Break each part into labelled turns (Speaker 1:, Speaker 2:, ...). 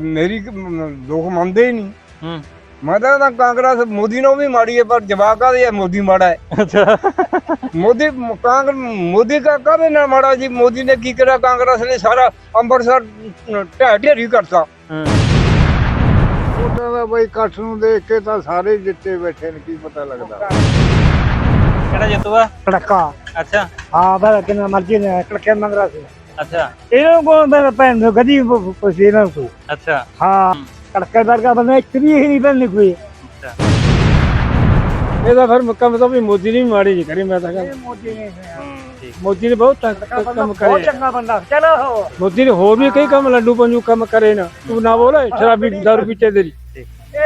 Speaker 1: ਮੇਰੀ ਲੋਕ ਮੰਨਦੇ ਹੀ ਨਹੀਂ।
Speaker 2: ਹੂੰ।
Speaker 1: ਮੈਂ ਤਾਂ ਕਹਿੰਦਾ ਕਾਂਗਰਸ ਮੋਦੀ ਨੂੰ ਵੀ ਮਾੜੀ ਹੈ ਪਰ ਜਵਾਬ ਕਾਹਦੇ ਹੈ ਮੋਦੀ ਮਾੜਾ ਹੈ।
Speaker 2: ਅੱਛਾ।
Speaker 1: ਮੋਦੀ ਮ- ਕਾਂਗਰਸ ਮੋਦੀ ਕਾ ਕਾਹਦੇ ਨਾਲ ਮਾੜਾ ਜੀ? ਮੋਦੀ ਨੇ ਕੀ ਕਰਿਆ? ਕਾਂਗਰਸ ਨੇ ਸਾਰਾ ਅੰਮ੍ਰਿਤਸਰ ਢਹਿ ਢੇਰੀ ਕਰਤਾ।
Speaker 2: ਹੂੰ।
Speaker 3: ਵੋਟਾਂ ਦਾ ਬਈ ਇਕੱਠ ਨੂੰ ਦੇਖ ਕੇ ਤਾਂ ਸਾਰੇ ਜਿੱਤੇ ਬੈਠੇ ਨੇ ਕੀ ਪਤਾ ਲੱਗਦਾ।
Speaker 2: ਕਿਹੜਾ ਜਿੱਤੂਗਾ
Speaker 4: ਕੜਕਾ।
Speaker 2: ਅੱਛਾ।
Speaker 4: ਹਾਂ ਬੜਾ ਕਿੰਨਾ ਮਰਜ਼ੀ ਨੇ ਕੜਕੇ ਮੰਗਰਾ ਸੀ।
Speaker 2: ਅੱਛਾ।
Speaker 4: ਇਹਨਾਂ ਕੋਲ ਭੈਣ ਨੂੰ ਗਦੀ ਪਸੀਨਾ ਕੋ
Speaker 2: ਅੱਛਾ।
Speaker 4: ਹਾਂ ਕੜਕੇ ਵਰਗਾ ਬੰਦਾ ਇੱਕ ਵੀ ਨਹੀਂ ਬਣਨੀ ਕੋਈ।
Speaker 2: ਅੱਛਾ।
Speaker 1: ਇਹਦਾ ਫਿਰ ਮੁੱਕਾ ਮਤਲਬ ਵੀ ਮੋਦੀ ਨੇ ਮਾੜੀ ਨਹੀਂ ਕਰੀ ਮੈਂ ਤਾਂ ਕਹਿੰਦਾ
Speaker 4: ਮੋਦੀ ਨੇ
Speaker 2: ਠੀਕ।
Speaker 1: ਮੋਦੀ ਨੇ ਬਹੁਤ ਤੰਗ- ਕੰਮ
Speaker 4: ਬਹੁਤ
Speaker 1: ਕਰੇ
Speaker 4: ਚੰਗਾ ਬੰਦਾ। ਚਲੋ
Speaker 1: ਮੋਦੀ ਨੇ ਹੋਰ ਵੀ ਕਈ ਕੰਮ ਲੱਡੂ ਪੰਜੂ ਕੰਮ ਕਰੇ ਨਾ। ਤੂੰ ਨਾ ਬੋਲ ਸ਼ਰਾਬੀ ਦਾਰੂ ਪੀਤੇ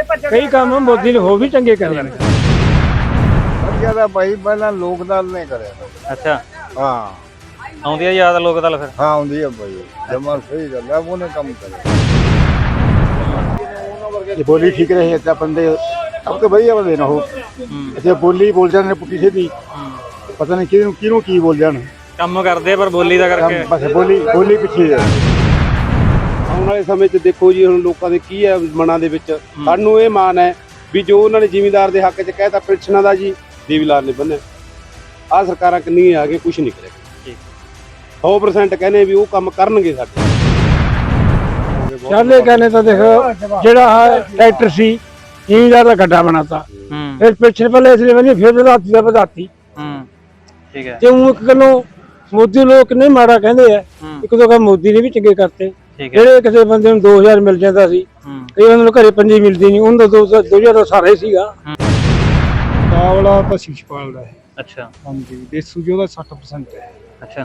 Speaker 4: ਭੱਜ
Speaker 1: ਕਈ ਕੰਮ ਮੋਦੀ ਨੇ ਹੋਰ ਵੀ ਚੰਗੇ ਕਰੇ। ਨੇ।
Speaker 3: ਵਧੀਆ ਦਾ ਭਾਈ ਪਹਿਲਾਂ ਲੋਕ ਦਲ ਨੇ ਕਰਿਆ।
Speaker 2: ਅੱਛਾ।
Speaker 3: ਹਾਂ।
Speaker 2: ਆਉਂਦੀ ਆ ਯਾਦ ਲੋਕ ਦਲ ਫਿਰ।
Speaker 3: ਹਾਂ ਆਉਂਦੀ ਆ ਭਾਈ ਜਮਾ ਸਹੀ ਗੱਲ ਹੈ ਉਹਨੇ ਕੰਮ ਕਰਿਆ।
Speaker 5: ਜੇ ਬੋਲੀ ਠੀਕ ਰਹੇ ਤਾਂ ਬੰਦੇ ਸਭ ਤੋਂ ਵਧੀਆ ਬੰਦੇ ਨੇ ਉਹ।
Speaker 2: ਹੂੰ।
Speaker 5: ਜੇ ਬੋਲੀ ਬੋਲ ਜਾਂਦੇ ਨੇ ਪੁੱਠੀ ਸਿੱਧੀ
Speaker 2: ਹੂੰ।
Speaker 5: ਪਤਾ ਨਹੀਂ ਕਿਹਨੂੰ ਕਿਹਨੂੰ ਕੀ ਬੋਲ ਜਾਣ।
Speaker 2: ਕੰਮ ਕਰਦੇ ਪਰ ਬੋਲੀ ਦਾ ਕਰਕੇ।
Speaker 5: ਬਸ ਬੋਲੀ ਬੋਲੀ ਪਿੱਛੇ ਹੈ
Speaker 6: ਆਉਣ ਵਾਲੇ ਸਮੇਂ 'ਚ ਦੇਖੋ ਜੀ ਹੁਣ ਲੋਕਾਂ ਦੇ ਕੀ ਹੈ ਮਨਾਂ ਦੇ ਵਿੱਚ। ਸਾਨੂੰ ਇਹ ਮਾਨ ਹੈ ਵੀ ਜੋ ਉਹਨਾਂ ਨੇ ਜ਼ਿਮੀਂਦਾਰ ਦੇ ਹੱਕ 'ਚ ਕਹਿਤਾ ਪੈਨਸ਼ਨਾਂ ਦਾ ਜੀ ਦੇਵੀਲਾਲ ਨੇ ਬੰਨਿਆ। ਆ ਸਰਕਾਰਾਂ ਕਿੰਨੀ ਆ ਕੇ ਕੁਝ ਨਹੀਂ ਕਰੇ
Speaker 2: ਠੀਕ।
Speaker 6: 100% ਕਹਿੰਦੇ ਵੀ ਉਹ ਕੰਮ ਕਰਨਗੇ ਸਾਡੇ।
Speaker 1: ਚਾਲੇ ਕਹਿੰਦੇ ਤਾਂ ਦੇਖੋ ਜਿਹੜਾ ਆਹ ਟਰੈਕਟਰ ਸੀ ਜ਼ਿਮੀਦਾਰ ਦਾ ਗੱਡਾ ਬਣਾਤਾ।
Speaker 2: ਹੂੰ।
Speaker 1: ਫਿਰ ਪਿੱਛੇ ਪਹਿਲੇ ਇਸ ਲਈ ਬਣੀ ਫਿਰ ਵਧਾਤੀ ਦਾ ਵਧਾਤੀ।
Speaker 2: ਹੂੰ। ਠੀਕ ਹੈ।
Speaker 1: ਤੇ ਉਹ ਇੱਕ ਗੱਲੋਂ ਮੋਦੀ ਲੋਕ ਨਹੀਂ ਮਾੜਾ ਕਹਿੰਦੇ ਆ।
Speaker 2: ਹੂੰ।
Speaker 1: ਇੱਕ ਦੋ ਕੰਮ ਮੋਦੀ ਨੇ ਵੀ ਚੰਗੇ ਕਰਤੇ।
Speaker 2: ਠੀਕ ਹੈ।
Speaker 1: ਜਿਹੜੇ ਕਿਸੇ ਬੰਦੇ ਨੂੰ 2000 ਮਿਲ ਜਾਂਦਾ ਸੀ
Speaker 2: ਹੂੰ।
Speaker 1: ਕਈ ਉਹਨਾਂ ਨੂੰ ਘਰੇ ਪੰਜੀ ਮਿਲਦੀ ਨਹੀਂ ਉਹਨਾਂ ਦਾ 2000 ਦਾ ਸਾਰਾ ਹੀ ਸੀਗਾ।
Speaker 7: ਕਾਵਲਾ ਤਾਂ ਸ਼ਿਸ਼ਪਾਲ ਦਾ ਹੈ।
Speaker 2: ਅੱਛਾ।
Speaker 7: ਹਾਂਜੀ ਦੇਸੂ ਜੀ ਉਹਦਾ 60% ਹੈ।
Speaker 2: ਅੱਛਾ।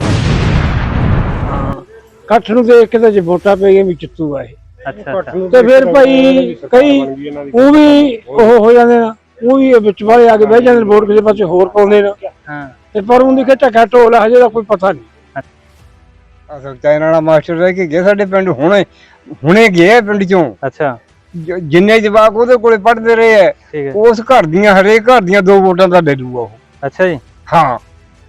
Speaker 1: ਇਕੱਠ ਨੂੰ ਦੇਖ ਕੇ ਤਾਂ ਜੇ ਵੋਟਾਂ ਪੈ ਗਈਆਂ ਵੀ ਜਿੱਤੂਗਾ ਇਹ।
Speaker 2: ਅੱਛਾ ਅੱਛਾ।
Speaker 1: ਤੇ ਫਿਰ ਭਾਈ ਕਈ ਉਹ ਵੀ ਉਹ ਹੋ ਜਾਂਦੇ ਨੇ ਉਹ ਵੀ ਵਿੱਚ ਵਾਲੇ ਆ ਕੇ ਬਹਿ ਜਾਂਦੇ ਨੇ ਵੋਟ ਕਿਸੇ ਪਾਸੇ ਹੋਰ ਪਾਉਂਦੇ ਨੇ।
Speaker 2: ਹਾਂ।
Speaker 1: ਤੇ ਪਰ ਉਹਦੀ ਕਿ ਝੱਗਾ ਢੋਲ ਹਜੇ ਦਾ ਕੋਈ ਪਤਾ ਨਹੀਂ। ਅਸਲ ਚਾਈਨਾ ਵਾਲਾ ਮਾਸਟਰ ਰਹਿ ਕੇ ਗਿਆ ਸਾਡੇ ਪਿੰਡ ਹੁਣੇ ਹੁਣੇ ਗਿਆ ਪਿੰਡ ਚੋਂ।
Speaker 2: ਅੱਛਾ।
Speaker 1: ਜ- ਜਿੰਨੇ ਜਵਾਕ ਉਹਦੇ ਕੋਲੇ ਪੜ੍ਹਦੇ ਰਹੇ ਐ
Speaker 2: ਠੀਕ ਹੈ।
Speaker 1: ਉਸ ਘਰ ਦੀਆਂ ਹਰੇਕ ਘਰ ਦੀਆਂ ਦੋ ਵੋਟਾਂ ਦਾ ਦੇ ਦੂਗਾ ਉਹ।
Speaker 2: ਅੱਛਾ ਜੀ।
Speaker 1: ਹਾਂ।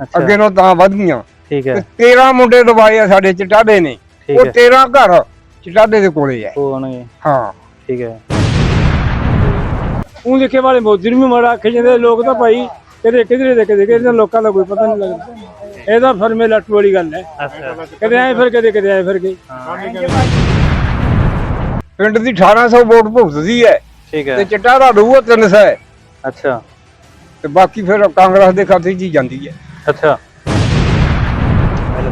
Speaker 2: ਅੱਛਾ।
Speaker 1: ਅੱਗੇ ਨੂੰ ਤਾਂ ਵੱਧ ਗਈਆਂ।
Speaker 2: ਠੀਕ
Speaker 1: ਤੇ
Speaker 2: ਹੈ
Speaker 1: 13 ਮੁੰਡੇ ਦਵਾਏ ਆ ਸਾਡੇ ਚਟਾਡੇ ਨੇ। ਉਹ
Speaker 2: ਹੈ।
Speaker 1: 13 ਘਰ ਚਟਾਡੇ ਦੇ ਕੋਲੇ
Speaker 2: ਉਹ ਆਉਣਗੇ
Speaker 1: ਹਾਂ।
Speaker 2: ਠੀਕ ਹੈ।
Speaker 1: ਉਹ ਦੇਖੇ ਵਾਲੇ ਮੋਦੀ ਨੂੰ ਵੀ ਮਾੜਾ ਆਖੇ ਜਾਂਦੇ ਲੋਕ ਤਾਂ ਭਾਈ ਕਿਤੇ ਕਿਧਰੇ ਦੇ ਕਿਤੇ ਇਹਨਾਂ ਲੋਕਾਂ ਦਾ ਕੋਈ ਪਤਾ ਨਹੀਂ ਲੱਗਦਾ। ਇਹਦਾ ਫਰਮੇ ਲੱਟ ਵਾਲੀ ਗੱਲ ਹੈ।
Speaker 2: ਅੱਛਾ
Speaker 1: ਕਦੇ ਐ ਫਿਰ ਕਦੇ ਕਦੇ ਐ ਫਿਰ ਗਈ
Speaker 2: ਹਾਂ
Speaker 1: ਪਿੰਡ ਦੀ 1800 ਵੋਟ ਭੁਗਤਦੀ ਹੈ।
Speaker 2: ਠੀਕ
Speaker 1: ਤੇ
Speaker 2: ਹੈ
Speaker 1: ਚਿੱਟਾ ਦਾ ਡੂਆ 300 ਹੈ।
Speaker 2: ਅੱਛਾ।
Speaker 1: ਤੇ ਬਾਕੀ ਫਿਰ ਕਾਂਗਰਸ ਦੇ ਖਾਤੇ 'ਚ ਹੀ ਜਾਂਦੀ ਹੈ।
Speaker 2: ਅੱਛਾ।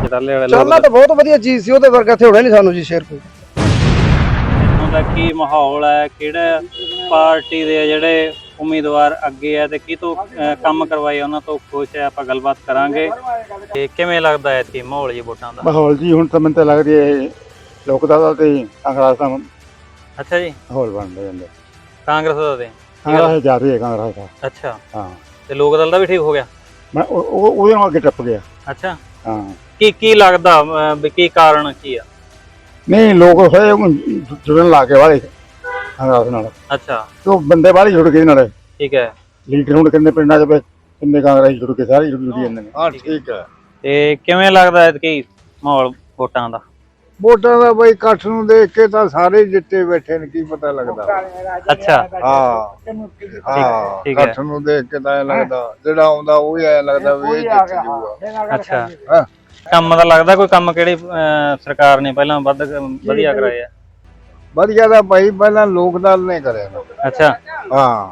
Speaker 2: ਵਾਲੇ
Speaker 8: ਚੱਲਣਾ ਤਾਂ ਬਹੁਤ ਵਧੀਆ ਚੀਜ਼ ਸੀ ਉਹਦੇ ਵਰਗਾ ਇੱਥੇ ਹੋਣਾ ਨਹੀਂ ਸਾਨੂੰ ਜੀ ਸ਼ੇਰ ਕੋਈ।
Speaker 2: ਦਾ ਕੀ ਮਾਹੌਲ ਹੈ ਕਿਹੜਾ ਪਾਰਟੀ ਦੇ ਜਿਹੜੇ ਉਮੀਦਵਾਰ ਅੱਗੇ ਹੈ ਤੇ ਕੀ ਤੋਂ ਕੰਮ ਕਰਵਾਏ ਉਹਨਾਂ ਤੋਂ ਖੁਸ਼ ਹੈ ਆਪਾਂ ਗੱਲਬਾਤ ਕਰਾਂਗੇ। ਤੇ ਕਿਵੇਂ ਲੱਗਦਾ ਹੈ ਇੱਥੇ ਮਾਹੌਲ ਜੀ ਵੋਟਾਂ ਦਾ?
Speaker 5: ਮਾਹੌਲ ਜੀ ਹੁਣ ਤਾਂ ਮੈਨੂੰ ਤਾਂ ਲੱਗ ਰਿਹਾ ਇਹ ਲੋਕ ਦਾ ਤੇ ਕਾਂਗਰਸ ਦਾ
Speaker 2: ਅੱਛਾ ਜੀ।
Speaker 5: ਮਾਹੌਲ ਬਣ ਰਿਹਾ ਜਾਂਦਾ
Speaker 2: ਕਾਂਗਰਸ ਦਾ ਤੇ?
Speaker 5: ਕਾਂਗਰਸ ਜਾ ਰਹੀ ਹੈ ਕਾਂਗਰਸ ਦਾ।
Speaker 2: ਅੱਛਾ।
Speaker 5: ਹਾਂ।
Speaker 2: ਤੇ ਲੋਕ ਦਲ ਦਾ ਵੀ ਠੀਕ ਹੋ ਗਿਆ?
Speaker 5: ਮੈਂ ਉਹ ਉਹ- ਉਹਦੇ ਨਾਲ ਅੱਗੇ ਟੱਪ ਗਿਆ।
Speaker 2: ਅੱਛਾ।
Speaker 5: ਹਾਂ।
Speaker 2: ਕੀ ਕੀ ਲੱਗਦਾ ਅਹ, ਵੀ ਕੀ ਕਾਰਨ ਕੀ ਆ?
Speaker 5: ਨਹੀਂ ਲੋਕ ਹੋਏ ਜੁੜਨ ਲਾ ਕੇ ਵਾਲੇ ਕਾਂਗਰਸ ਨਾਲ।
Speaker 2: ਅੱਛਾ।
Speaker 5: ਤੇ ਉਹ ਬੰਦੇ ਬਾਹਲੇ ਜੁੜ ਗਏ ਨਾਲ।
Speaker 2: ਠੀਕ ਹੈ।
Speaker 5: ਲੀਡਰ ਹੁਣ ਕਿੰਨੇ ਪਿੰਡਾਂ 'ਚ ਪਏ, ਕਿੰਨੇ ਕਾਂਗਰਸ ਜੁੜ ਕੇ ਸਾਰੇ ਜੁੜ ਜੁੜੀ ਜਾਂਦੇ ਨੇ।
Speaker 3: ਹਾਂ ਠੀਕ ਹੈ।
Speaker 2: ਤੇ ਕਿਵੇਂ ਲੱਗਦਾ ਹੈ ਕੀ ਮਾਹੌਲ ਵੋਟਾਂ ਦਾ?
Speaker 3: ਵੋਟਾਂ ਦਾ ਬਈ ਇਕੱਠ ਨੂੰ ਦੇਖ ਕੇ ਤਾਂ ਸਾਰੇ ਜਿੱਤੇ ਬੈਠੇ ਨੇ ਕੀ ਪਤਾ ਲੱਗਦਾ।
Speaker 2: ਅੱਛਾ।
Speaker 3: ਹਾਂ। ਹਾਂ
Speaker 2: ਠੀਕ ਹੈ।
Speaker 3: ਇਕੱਠ ਨੂੰ ਦੇਖ ਕੇ ਤਾਂ ਐ ਲੱਗਦਾ ਜਿਹੜਾ ਆਉਂਦਾ ਉਹ ਹੀ ਐ ਲੱਗਦਾ ਵੀ ਇਹ ਜਿੱਤ ਜੂਗਾ।
Speaker 2: ਅੱਛਾ।
Speaker 3: ਹਾਂ।
Speaker 2: ਕੰਮ ਦਾ ਲੱਗਦਾ ਕੋਈ ਕੰਮ ਕਿਹੜੀ ਅਹ, ਸਰਕਾਰ ਨੇ ਪਹਿਲਾਂ ਵੱਧ ਵਧੀਆ ਕਰਾਏ ਆ
Speaker 3: ਵਧੀਆ ਦਾ ਭਾਈ ਪਹਿਲਾਂ ਲੋਕ ਦਲ ਨੇ ਕਰਿਆ
Speaker 2: ਅੱਛਾ।
Speaker 3: ਹਾਂ।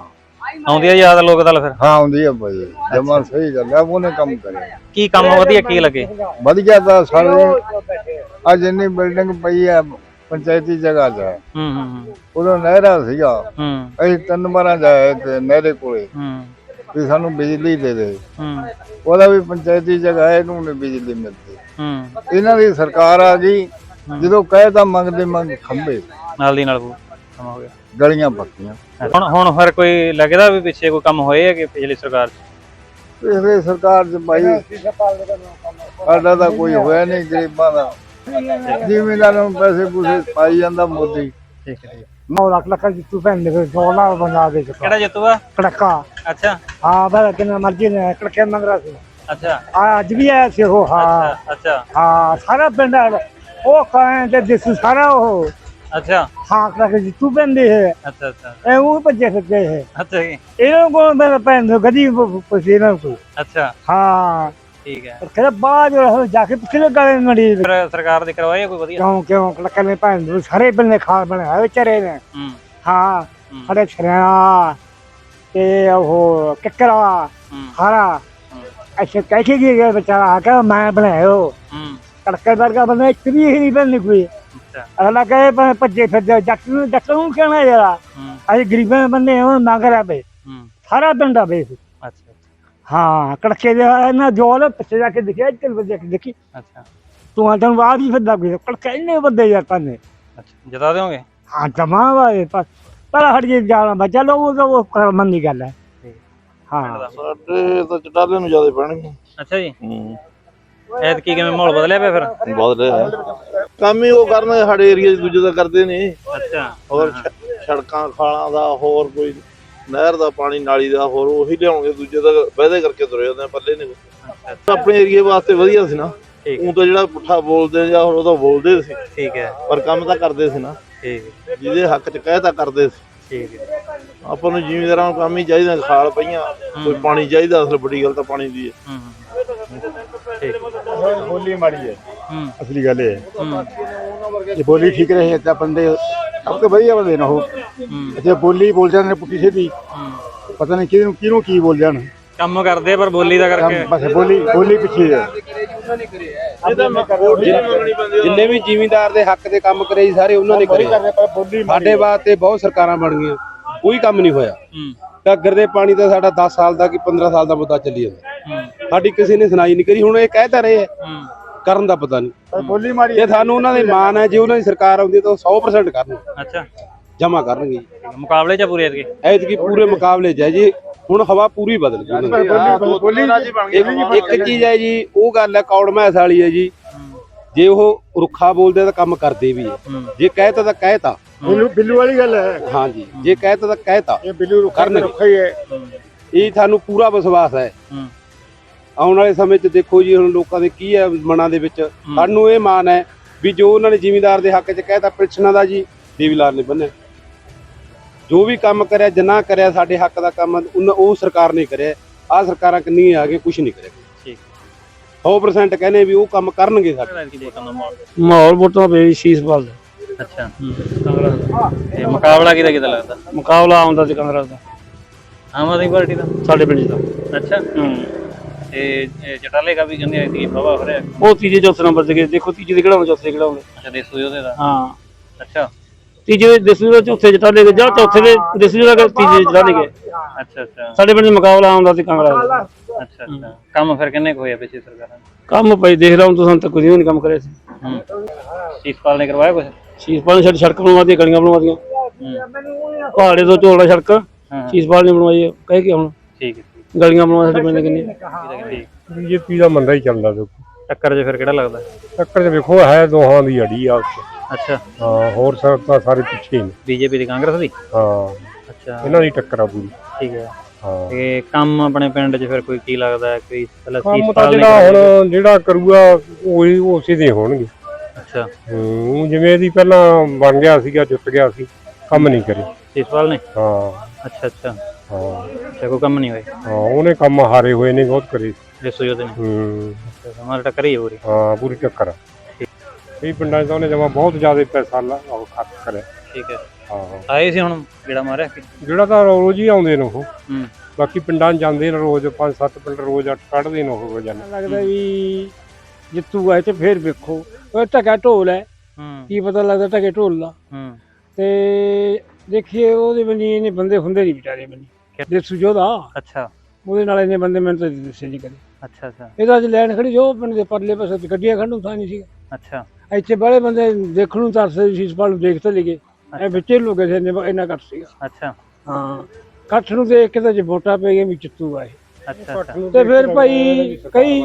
Speaker 2: ਆਉਂਦੀ ਆ ਯਾਦ ਲੋਕ ਦਲ ਫਿਰ?
Speaker 3: ਹਾਂ ਆਉਂਦੀ ਆ ਭਾਈ। ਜਮਾ ਸਹੀ ਗੱਲ ਹੈ ਉਹਨੇ ਕੰਮ ਕਰਿਆ।
Speaker 2: ਕੀ ਕੰਮ ਵਧੀਆ ਕੀ ਲੱਗੇ?
Speaker 3: ਵਧੀਆ ਤਾਂ ਸਾਰੇ। ਆ ਜਿੰਨੀ ਬਿਲਡਿੰਗ ਪਈ ਆ ਪੰਚਾਇਤੀ ਜਗ੍ਹਾ 'ਚ। ਹੈ।
Speaker 2: ਹੂੰ ਹੂੰ ਹੂੰ,
Speaker 3: ਉਦੋਂ ਨਹਿਰਾ ਸੀਗਾ।
Speaker 2: ਹੂੰ।
Speaker 3: ਅਸੀਂ ਤਿੰਨ ਵਾਰਾਂ ਜਾਏ ਤੇ ਨਹਿਰੇ ਕੋਲੇ।
Speaker 2: ਹੂੰ।
Speaker 3: ਵੀ ਸਾਨੂੰ ਬਿਜਲੀ ਦੇ ਦੇ।
Speaker 2: ਹੂੰ।
Speaker 3: ਉਹਦਾ ਵੀ ਪੰਚਾਇਤੀ ਜਗ੍ਹਾ ਹੈ, ਇਹਨੂੰ ਨਹੀਂ ਬਿਜਲੀ ਮਿਲਦੀ।
Speaker 2: ਹੂੰ।
Speaker 3: ਇਹਨਾਂ ਦੀ ਸਰਕਾਰ ਆ ਗਈ ਜਦੋਂ ਕਹੇ ਤਾਂ ਮੰਗਦੇ ਮੰਗ ਖੰਭੇ।
Speaker 2: ਨਾਲ ਦੀ ਨਾਲ ਕੰਮ ਹੋ ਗਿਆ।
Speaker 3: ਗਲੀਆਂ ਪੱਕੀਆਂ।
Speaker 2: ਹੁਣ ਹੁਣ ਫਿਰ ਕੋਈ ਲੱਗਦਾ ਵੀ ਪਿੱਛੇ ਕੋਈ ਕੰਮ ਹੋਏ ਹੈ ਕਿ ਪਿਛਲੀ ਸਰਕਾਰ 'ਚ?
Speaker 3: ਇਹ ਸਰਕਾਰ ਚ ਭਾਈ ਸਾਡਾ ਤਾਂ ਕੋਈ ਹੋਇਆ ਨਹੀਂ ਗਰੀਬਾਂ ਦਾ। ਜ਼ਿਮੀਂਦਾਰਾਂ ਨੂੰ ਪੈਸੇ ਪੂਸੇ ਪਾਈ ਜਾਂਦਾ ਮੋਦੀ।
Speaker 2: ਠੀਕ ਹੈ।
Speaker 4: 9 ਲੱਖ ਲੱਖ ਜਿੱਤੂ ਭੈਣ ਦੇ ਦੋਲਾ ਬਣਾ ਦੇ ਚੁੱਕਾ
Speaker 2: ਕਿਹੜਾ ਜਿੱਤੂਗਾ
Speaker 4: ਕੜਕਾ
Speaker 2: ਅੱਛਾ।
Speaker 4: ਹਾਂ ਬੜਾ ਕਿੰਨਾ ਮਰਜ਼ੀ ਨੇ ਕੜਕੇ ਮੰਗਰਾ ਸੀ।
Speaker 2: ਅੱਛਾ।
Speaker 4: ਆ ਅੱਜ ਵੀ ਆਇਆ ਸੀ ਉਹ ਹਾਂ।
Speaker 2: ਅੱਛਾ
Speaker 4: ਹਾਂ ਸਾਰਾ ਪਿੰਡ ਆ- ਉਹ ਕਾਂ ਤੇ ਦਿਸ ਸਾਰਾ ਉਹ।
Speaker 2: ਅੱਛਾ।
Speaker 4: ਹਾਂ ਕੜਕੇ ਜਿੱਤੂ ਪੈਂਦੇ ਹੈ
Speaker 2: ਅੱਛਾ ਅੱਛਾ।
Speaker 4: ਇਹ ਉਹ ਭੱਜੇ ਫਿਰਦੇ ਹੈ
Speaker 2: ਅੱਛਾ ਜੀ।
Speaker 4: ਇਹਨਾਂ ਕੋਲ ਮੈਂ ਭੈਣ ਨੂੰ ਗਦੀ ਪਸੀਨਾ ਕੋਈ।
Speaker 2: ਅੱਛਾ।
Speaker 4: ਹਾਂ।
Speaker 2: ਠੀਕ ਹੈ।
Speaker 4: ਪਰ ਕਹਿੰਦਾ ਬਾਅਦ ਵਿੱਚ ਜਾ ਕੇ ਪਿਛਲੇ ਗਾਲੇ ਮੜੀ
Speaker 2: ਫਿਰ ਸਰਕਾਰ ਦੀ ਕਰਵਾਈ ਹੈ ਕੋਈ ਵਧੀਆ?
Speaker 4: ਕਿਉਂ ਕਿਉਂ? ਕੜਕੇ ਨੇ ਭੈਣ ਨੂੰ ਸਾਰੇ ਬੰਨੇ ਖਾ ਬਣੇ ਹੋਏ ਚਰੇ ਨੇ।
Speaker 2: ਹੂੰ।
Speaker 4: ਹਾਂ
Speaker 2: ਹੂੰ,
Speaker 4: ਸਾਡੇ ਛਰਿਆ ਤੇ ਉਹ ਕਿਕਰਾ
Speaker 2: ਹੂੰ।
Speaker 4: ਹਾਰਾ
Speaker 2: ਹੂੰ,
Speaker 4: ਅੱਛਾ ਕਹਿ ਕੇ ਗਿਆ ਵਿਚਾਰਾ? ਆ ਕੇ ਮੈਂ ਬਣਾਇਓ
Speaker 2: ਹੂੰ।
Speaker 4: ਕੜਕੇ ਵਰਗਾ ਬੰਦਾ ਇੱਕ ਵੀ ਹੀ ਨਹੀਂ ਬਣਨੀ ਕੋਈ।
Speaker 2: ਅੱਛਾ।
Speaker 4: ਅਗਲਾ ਕਹੇ ਭ- ਭੱਜੇ ਫਿਰਦੇ ਜੱਟ ਨੂੰ ਜੱਟ ਨੂੰ ਕਹਿਣਾ ਯਾਰਾ
Speaker 2: ਹੂੰ।
Speaker 4: ਅਸੀਂ ਗਰੀਬਾਂ ਬੰਦੇ ਹਾਂ ਮੰਗ ਰਿਹਾ
Speaker 2: ਹੂੰ।
Speaker 4: ਸਾਰਾ ਪਿੰਡ ਆ
Speaker 2: ਅੱਛਾ
Speaker 4: ਹਾਂ ਕੜਕੇ ਦੇ ਇਹਨਾਂ ਜੋਲ ਪਿੱਛੇ ਜਾ ਕੇ ਦੇਖਿਆ ਚੱਲ ਵਜੇ ਕੇ ਦੇਖੀ।
Speaker 2: ਅੱਛਾ।
Speaker 4: ਤੂੰ ਆ ਤੈਨੂੰ ਬਾਅਦ ਹੀ ਫਿਰਦਾ ਕੋਈ ਕੜਕੇ ਇੰਨੇ ਵੱਡੇ ਯਾਰ ਨੇ।
Speaker 2: ਅੱਛਾ ਜਿਤਾ ਦਿਓਗੇ?
Speaker 4: ਹਾਂ ਜਮਾ ਵਾਏ ਪਰ ਪਰ ਹਟ ਜੇ ਜਾਣਾ ਬਚਾ ਲੋ ਉਹ ਉਹ ਕਰਮਨ ਦੀ ਗੱਲ ਹੈ। ਹਾਂ
Speaker 9: ਸਾਡੇ ਤਾਂ ਚਟਾਲੇ ਨੂੰ ਜ਼ਿਆਦਾ ਪੈਣਗੇ।
Speaker 2: ਅੱਛਾ ਜੀ। ਐਤ ਕੀ ਕਿਵੇਂ ਮਾਹੌਲ ਬਦਲਿਆ ਪਿਆ ਫਿਰ?
Speaker 9: ਬਹੁਤ ਕੰਮ ਹੀ ਉਹ ਕਰਨ ਸਾਡੇ ਏਰੀਆ 'ਚ ਦੂਜੇ ਦਾ ਕਰਦੇ ਨੇ
Speaker 2: ਅੱਛਾ।
Speaker 9: ਹੋਰ ਸ਼- ਸੜਕਾਂ ਖਾਲਾਂ ਦਾ ਹੋਰ ਕੋਈ ਨਹਿਰ ਦਾ ਪਾਣੀ ਨਾਲੀ ਦਾ ਹੋਰ ਉਹੀ ਲਿਆਉਣਗੇ ਦੂਜੇ ਦਾ ਵਾਅਦੇ ਕਰਕੇ ਤੁਰੇ ਜਾਂਦੇ ਆ, ਪੱਲੇ ਨੇ ਆਪਣੇ ਏਰੀਏ ਵਾਸਤੇ ਵਧੀਆ ਸੀ ਨਾ।
Speaker 2: ਠੀਕ
Speaker 9: ਉਹ ਤਾਂ ਜਿਹੜਾ ਪੁੱਠਾ ਬੋਲਦੇ ਆ ਜਾਂ ਹੋਰ ਉਹ ਤਾਂ ਬੋਲਦੇ ਸੀ।
Speaker 2: ਠੀਕ ਹੈ।
Speaker 9: ਪਰ ਕੰਮ ਤਾਂ ਕਰਦੇ ਸੀ ਨਾ।
Speaker 2: ਠੀਕ ਹੈ।
Speaker 9: ਜਿਹਦੇ ਹੱਕ 'ਚ ਕਹਿ ਤਾਂ ਕਰਦੇ ਸੀ।
Speaker 2: ਠੀਕ ਹੈ।
Speaker 9: ਆਪਾਂ ਨੂੰ ਜ਼ਿਮੀਂਦਾਰਾਂ ਨੂੰ ਕੰਮ ਹੀ ਚਾਹੀਦਾ ਖਾਲ ਪਈਆਂ। ਕੋਈ ਪਾਣੀ ਚਾਹੀਦਾ ਅਸਲ ਵੱਡੀ ਗੱਲ ਤਾਂ ਪਾਣੀ ਦੀ ਹੈ।
Speaker 2: ਹੂੰ ਠੀਕ
Speaker 5: ਬੋਲੀ ਮਾੜੀ ਹੈ।
Speaker 2: ਹੂੰ।
Speaker 5: ਅਸਲੀ ਗੱਲ ਇਹ
Speaker 2: ਹੂੰ।
Speaker 9: ਜੇ ਬੋਲੀ ਠੀਕ ਰਹੇ ਤਾਂ ਬੰਦੇ ਸਭ ਤੋਂ ਵਧੀਆ ਬੰਦੇ ਨੇ ਉਹ।
Speaker 2: ਹੂੰ।
Speaker 9: ਜੇ ਬੋਲੀ ਬੋਲ ਜਾਂਦੇ ਨੇ ਸਿੱਧੀ
Speaker 2: ਹੂੰ।
Speaker 9: ਪਤਾ ਨਹੀਂ ਕਿਹਨੂੰ ਕਿਹਨੂੰ ਕੀ ਬੋਲ ਜਾਣ।
Speaker 2: ਕੰਮ ਕਰਦੇ ਪਰ ਬੋਲੀ ਦਾ ਕਰਕੇ।
Speaker 9: ਬਸ ਬੋਲੀ ਬੋਲੀ ਪਿੱਛੇ ਹੈ
Speaker 6: ਜਿੰਨੇ ਵੀ ਜ਼ਿਮੀਂਦਾਰ ਦੇ ਹੱਕ ਦੇ ਕੰਮ ਕਰੇ ਸਾਰੇ ਉਹਨਾਂ ਨੇ ਕਰੇ। ਸਾਡੇ ਵਾਸਤੇ ਬਹੁਤ ਸਰਕਾਰਾਂ ਬਣ ਗਈਆਂ। ਕੋਈ ਕੰਮ ਨਹੀਂ ਹੋਇਆ। ਘੱਗਰ ਦੇ ਪਾਣੀ ਤਾਂ ਸਾਡਾ 10 ਸਾਲ ਦਾ ਕਿ 15 ਸਾਲ ਦਾ ਮੁੱਦਾ ਚੱਲੀ ਜਾਂਦਾ। ਸਾਡੀ ਕਿਸੇ ਨੇ ਸੁਣਾਈ ਨਹੀਂ ਕਰੀ। ਹੁਣ ਇਹ ਕਹਿ ਤਾਂ ਰਹੇ
Speaker 2: ਹੂਂ।
Speaker 6: ਕਰਨ ਦਾ ਪਤਾ ਨਹੀਂ।
Speaker 9: ਬੋਲੀ
Speaker 6: ਜੇ ਸਾਨੂੰ ਉਹਨਾਂ ਦੇ ਮਾਨ ਹੈ ਜੇ ਉਹਨਾਂ ਦੀ ਸਰਕਾਰ ਆਉਂਦੀ ਤਾਂ ਉਹ 100% ਕਰਨ
Speaker 2: ਅੱਛਾ।
Speaker 6: ਜਮਾ ਕਰਨਗੇ ਜੀ।
Speaker 2: ਮੁਕਾਬਲੇ ਚ ਪੂਰੇ ਐਤਕੀ?
Speaker 6: ਐਤਕੀ ਪੂਰੇ ਮੁਕਾਬਲੇ 'ਚ ਹੈ ਜੀ। ਹੁਣ ਹਵਾ ਪੂਰੀ ਬਦਲ ਗਈ। ਉਹਨਾਂ ਦੀ। ਇੱਕ ਇੱਕ ਚੀਜ਼ ਹੈ ਜੀ ਉਹ ਗੱਲ ਹੈ ਕੌੜ ਮੈਸ ਵਾਲੀ ਹੈ ਜੀ। ਜੇ ਉਹ ਰੁੱਖਾ ਬੋਲਦੇ ਆ ਤਾਂ ਕੰਮ ਕਰਦੇ ਵੀ ਹੈ।
Speaker 2: ਹੂੰ।
Speaker 6: ਜੇ ਕਹਿਤਾ ਤਾਂ ਕਹਿਤਾ
Speaker 9: ਬਿੱਲੂ ਬਿੱਲੂ ਵਾਲੀ ਗੱਲ ਹੈ।
Speaker 6: ਹਾਂਜੀ ਜੇ। ਕਹਿਤਾ ਤਾਂ ਕਹਿਤਾ
Speaker 9: ਇਹ ਬਿੱਲੂ ਰੁੱਖਾ
Speaker 6: ਕਰਨਗੇ।
Speaker 9: ਰੁੱਖਾ ਹੀ ਹੈ।
Speaker 6: ਇਹ ਸਾਨੂੰ ਪੂਰਾ ਵਿਸ਼ਵਾਸ ਹੈ।
Speaker 2: ਹੂੰ।
Speaker 6: ਆਉਣ ਵਾਲੇ ਸਮੇਂ 'ਚ ਦੇਖੋ ਜੀ ਹੁਣ ਲੋਕਾਂ ਦੇ ਕੀ ਹੈ ਮਨਾਂ ਦੇ ਵਿੱਚ। ਸਾਨੂੰ ਇਹ ਮਾਨ ਹੈ ਵੀ ਜੋ ਉਹਨਾਂ ਨੇ ਜ਼ਿਮੀਂਦਾਰ ਦੇ ਹੱਕ 'ਚ ਕਹਿਤਾ ਪਿਲਸਣਾ ਦਾ ਜੀ ਦੇਵੀਲਾਲ ਨੇ ਬੰਨਿਆ ਜੋ ਵੀ ਕੰਮ ਕਰਿਆ ਜਿੰਨਾ ਕਰਿਆ ਸਾਡੇ ਹੱਕ ਦਾ ਕੰਮ ਉਹ ਸਰਕਾਰ ਨੇ ਕਰਿਆ। ਆ ਸਰਕਾਰਾਂ ਕਿੰਨੀ ਆ ਕੇ ਕੁਝ ਨਹੀਂ ਕਰਿਆ।
Speaker 2: ਠੀਕ।
Speaker 6: 100% ਕਹਿੰਦੇ ਵੀ ਉਹ ਕੰਮ ਕਰਨਗੇ ਸਾਡੇ।
Speaker 2: ਮਾਹੌਲ।
Speaker 4: ਵੋਟਾਂ ਪੇ ਸ਼ੀਸ਼ਪਾਲ
Speaker 2: ਅੱਛਾ। ਕਾਂਗਰਸ ਤੇ ਮੁਕਾਬਲਾ ਕਿਹਦਾ ਕਿਹਦਾ ਲੱਗਦਾ?
Speaker 4: ਮੁਕਾਬਲਾ ਆਉਂਦਾ ਸੀ ਕਾਂਗਰਸ ਦਾ।
Speaker 2: ਆਮ ਆਦਮੀ ਪਾਰਟੀ ਦਾ?
Speaker 4: ਸਾਡੇ ਪਿੰਡ ਦਾ।
Speaker 2: ਅੱਛਾ। ਤੇ ਇਹ ਜਟਾਲੇ ਦਾ ਵੀ ਕਹਿੰਦੇ ਐਤਕੀ ਬਾਬਾ ਹੋ ਰਿਹਾ।
Speaker 4: ਉਹ ਤੀਜੇ ਚੌਥੇ ਨੰਬਰ ਤੇ ਗਏ। ਦੇਖੋ ਤੀਜੇ ਦੇ ਕਿਹੜਾ ਚੌਥੇ ਦੇ ਕਿਹੜਾ ਹੋਵੇ
Speaker 2: ਅੱਛਾ ਦੇਸੂ ਯੋਧੇ ਦਾ।
Speaker 4: ਹਾਂ।
Speaker 2: ਅੱਛਾ।
Speaker 4: ਤੀਜੇ ਦੇ ਦੇਸੂ ਦੇ ਚੌਥੇ ਜਟਾਲੇ ਗਏ। ਜਾਂ ਚੌਥੇ ਦੇ ਦੇਸੂ ਦੇ ਗਏ ਤੀਜੇ ਦੇ ਜਟਾਲੇ ਗਏ।
Speaker 2: ਅੱਛਾ ਅੱਛਾ।
Speaker 4: ਸਾਡੇ ਪਿੰਡ 'ਚ ਮੁਕਾਬਲਾ ਆਉਂਦਾ ਸੀ ਕਾਂਗਰਸ ਦਾ।
Speaker 2: ਅੱਛਾ ਅੱਛਾ। ਕੰਮ ਫਿਰ ਕਿੰਨੇ ਕੁ ਹੋਇਆ ਪਿੱਛੇ ਸਰਕਾਰਾਂ ਨੇ
Speaker 4: ਕੰਮ ਪਈ ਦੇਖ ਰਹਾ ਹਾਂ ਤੁਸੀਂ ਨਹੀਂ ਕੰਮ ਕਰਿਆ ਸੀ।
Speaker 2: ਹੂੰ। ਸ਼ੀਸ਼ਪਾਲ ਨੇ ਕਰਵਾਇਆ ਕੁਝ
Speaker 4: ਸ਼ੀਸ਼ਪਾਲ ਨੇ ਸਾਡੀ ਸੜਕ ਬਣਵਾ ਦਿੱਤੀ ਗਲੀਆਂ ਬਣਵਾ ਦਿੱਤੀਆਂ
Speaker 2: ਹੂੰ
Speaker 4: ਪਹਾੜੇ ਤੋਂ ਝੋਲਾ ਸੜਕ।
Speaker 2: ਹਾਂ।
Speaker 4: ਸ਼ੀਸ਼ਪਾਲ ਨੇ ਬਣਵਾਈ ਹੈ ਕਹਿ ਕੇ ਹੁਣ
Speaker 2: ਠੀਕ ਹੈ। ਠੀਕ
Speaker 4: ਗਲੀਆਂ ਬਣਵਾ ਸਾਡੇ ਪਿੰਡ ਕਿੰਨੀ
Speaker 2: ਹੈ, ਠੀਕ
Speaker 10: ਬੀਜੇਪੀ ਦਾ ਮੰਦਾ ਹੀ ਚੱਲਦਾ ਦੇਖੋ
Speaker 2: ਟੱਕਰ 'ਚ ਫਿਰ ਕਿਹੜਾ ਲੱਗਦਾ?
Speaker 10: ਟੱਕਰ ਤੇ ਵੇਖੋ ਹੈ ਦੋਹਾਂ ਦੀ ਅੜੀ ਆ ਉੱਥੇ।
Speaker 2: ਅੱਛਾ।
Speaker 10: ਹਾਂ ਹੋਰ ਸਭ ਤਾਂ ਸਾਰੇ ਪਿੱਛੇ ਨੇ।
Speaker 2: ਬੀਜੇਪੀ ਦੀ ਕਾਂਗਰਸ ਦੀ?
Speaker 10: ਹਾਂ।
Speaker 2: ਅੱਛਾ।
Speaker 10: ਇਹਨਾਂ ਦੀ ਟੱਕਰ ਆ ਪੂਰੀ।
Speaker 2: ਠੀਕ ਹੈ।
Speaker 10: ਹਾਂ।
Speaker 2: ਤੇ ਕੰਮ ਆਪਣੇ ਪਿੰਡ 'ਚ ਫਿਰ ਕੋਈ ਕੀ ਲੱਗਦਾ ਹੈ? ਕੋਈ ਪਹਿਲਾਂ
Speaker 10: ਕੰਮ ਤਾਂ
Speaker 2: ਸ਼ੀਸ਼ਪਾਲ ਨੇ
Speaker 10: ਜਿਹੜਾ
Speaker 2: ਕਰਾਇਆ
Speaker 10: ਹੁਣ ਜਿਹੜਾ ਕਰੂਗਾ ਉਹੀ ਉਸੇ ਦੇ ਹੋਣਗੇ।
Speaker 2: ਅੱਛਾ।
Speaker 10: ਹੂੰ ਜਿਵੇਂ ਇਹਦੀ ਪਹਿਲਾਂ ਬਣ ਗਿਆ ਸੀਗਾ ਜਿੱਤ ਗਿਆ ਸੀ ਕੰਮ ਨਹੀਂ ਕਰੇ।
Speaker 2: ਸ਼ੀਸ਼ਪਾਲ ਨੇ
Speaker 10: ਹਾਂ।
Speaker 2: ਅੱਛਾ ਅੱਛਾ।
Speaker 10: ਹਾਂ।
Speaker 2: ਕੋਈ ਕੰਮ ਨਹੀਂ ਹੋਇਆ
Speaker 10: ਹਾਂ ਉਹਨੇ ਕੰਮ ਹਾਰੇ ਹੋਏ ਨੇ ਬਹੁਤ ਕਰੇ।
Speaker 2: ਦੇਸੂ ਯੋਧੇ ਨੇ?
Speaker 10: ਹੂੰ।
Speaker 2: ਅੱਛਾ ਹਮਾਰਾ ਟੱਕਰ ਹੀ ਹੋ ਰਹੀ
Speaker 10: ਹਾਂ ਪੂਰੀ ਟੱਕਰ ਆ। ਕਈ ਪਿੰਡਾਂ 'ਚ ਤਾਂ ਉਹਨੇ ਜਮਾ ਬਹੁਤ ਜ਼ਿਆਦਾ ਪੈਸਾ ਲਾ ਉਹ ਖਰਚ ਕਰਿਆ।
Speaker 2: ਠੀਕ ਹੈ।
Speaker 10: ਹਾਂ।
Speaker 2: ਆਏ ਸੀ ਹੁਣ ਜਿਹੜਾ ਮਾਰਿਆ? ਕਿ
Speaker 10: ਜਿਹੜਾ ਤਾਂ ਰੋਜ਼ ਹੀ ਆਉਂਦੇ ਨੇ ਉਹ।
Speaker 2: ਹੂੰ।
Speaker 10: ਬਾਕੀ ਪਿੰਡਾਂ 'ਚ ਜਾਂਦੇ ਨੇ ਰੋਜ਼ ਪੰਜ ਸੱਤ ਪਿੰਡ ਰੋਜ਼ ਅੱਠ ਕੱਢਦੇ ਨੇ ਉਹ ਰੋਜ਼ਾਨਾ
Speaker 4: ਲੱਗਦਾ ਵੀ ਜਿੱਤੂਗਾ ਤੇ ਫੇਰ ਵੇਖੋ। ਉਹ ਟਕਾ ਢੋਲ ਹੈ।
Speaker 2: ਹੂੰ।
Speaker 4: ਕੀ ਪਤਾ ਲੱਗਦਾ ਟਕੇ ਢੋਲ ਦਾ।
Speaker 2: ਹੂੰ।
Speaker 4: ਤੇ ਦੇਖੀਏ ਉਹਦੇ ਬੰਨੀ ਇਹਨੇ ਬੰਦੇ ਹੁੰਦੇ ਨਹੀਂ ਵਿਚਾਰੇ ਬੰਨੀ। ਦੇਸੂ ਜੋਦਾ
Speaker 2: ਅੱਛਾ।
Speaker 4: ਉਹਦੇ ਨਾਲ ਇਹਨੇ ਬੰਦੇ ਮੈਨੂੰ ਤਾਂ ਦੱਸੇ ਨਹੀਂ ਕਦੇ।
Speaker 2: ਅੱਛਾ ਅੱਛਾ।
Speaker 4: ਇਹਦਾ ਅੱਜ ਲੈਣ ਖੜੀ ਜੋ ਪਿੰਡ ਦੇ ਪਰਲੇ ਪਾਸੇ ਤੇ ਗੱਡੀਆਂ ਖੜਨ ਨੂੰ ਥਾਂ ਨਹੀਂ ਸੀ
Speaker 2: ਅੱਛਾ।
Speaker 4: ਇੱਥੇ ਬੜੇ ਬੰਦੇ ਦੇਖਣ ਨੂੰ ਤਰਸਦੇ ਸੀ ਇਸ ਪਾਲ ਨੂੰ ਦੇਖਦੇ ਲਿਗੇ ਇਹ ਵਿੱਚੇ ਲੋਕੇ ਸੀ ਇੰਨੇ- ਇੰਨਾ ਘੱਟ ਸੀਗਾ।
Speaker 2: ਅੱਛਾ।
Speaker 4: ਹਾਂ। ਇਕੱਠ ਨੂੰ ਦੇਖ ਕੇ ਤਾਂ ਜੇ ਵੋਟਾਂ ਪੈ ਗਈਆਂ ਵੀ ਜਿੱਤੂ ਆਏ ਤੇ ਫਿਰ ਭਾਈ ਕਈ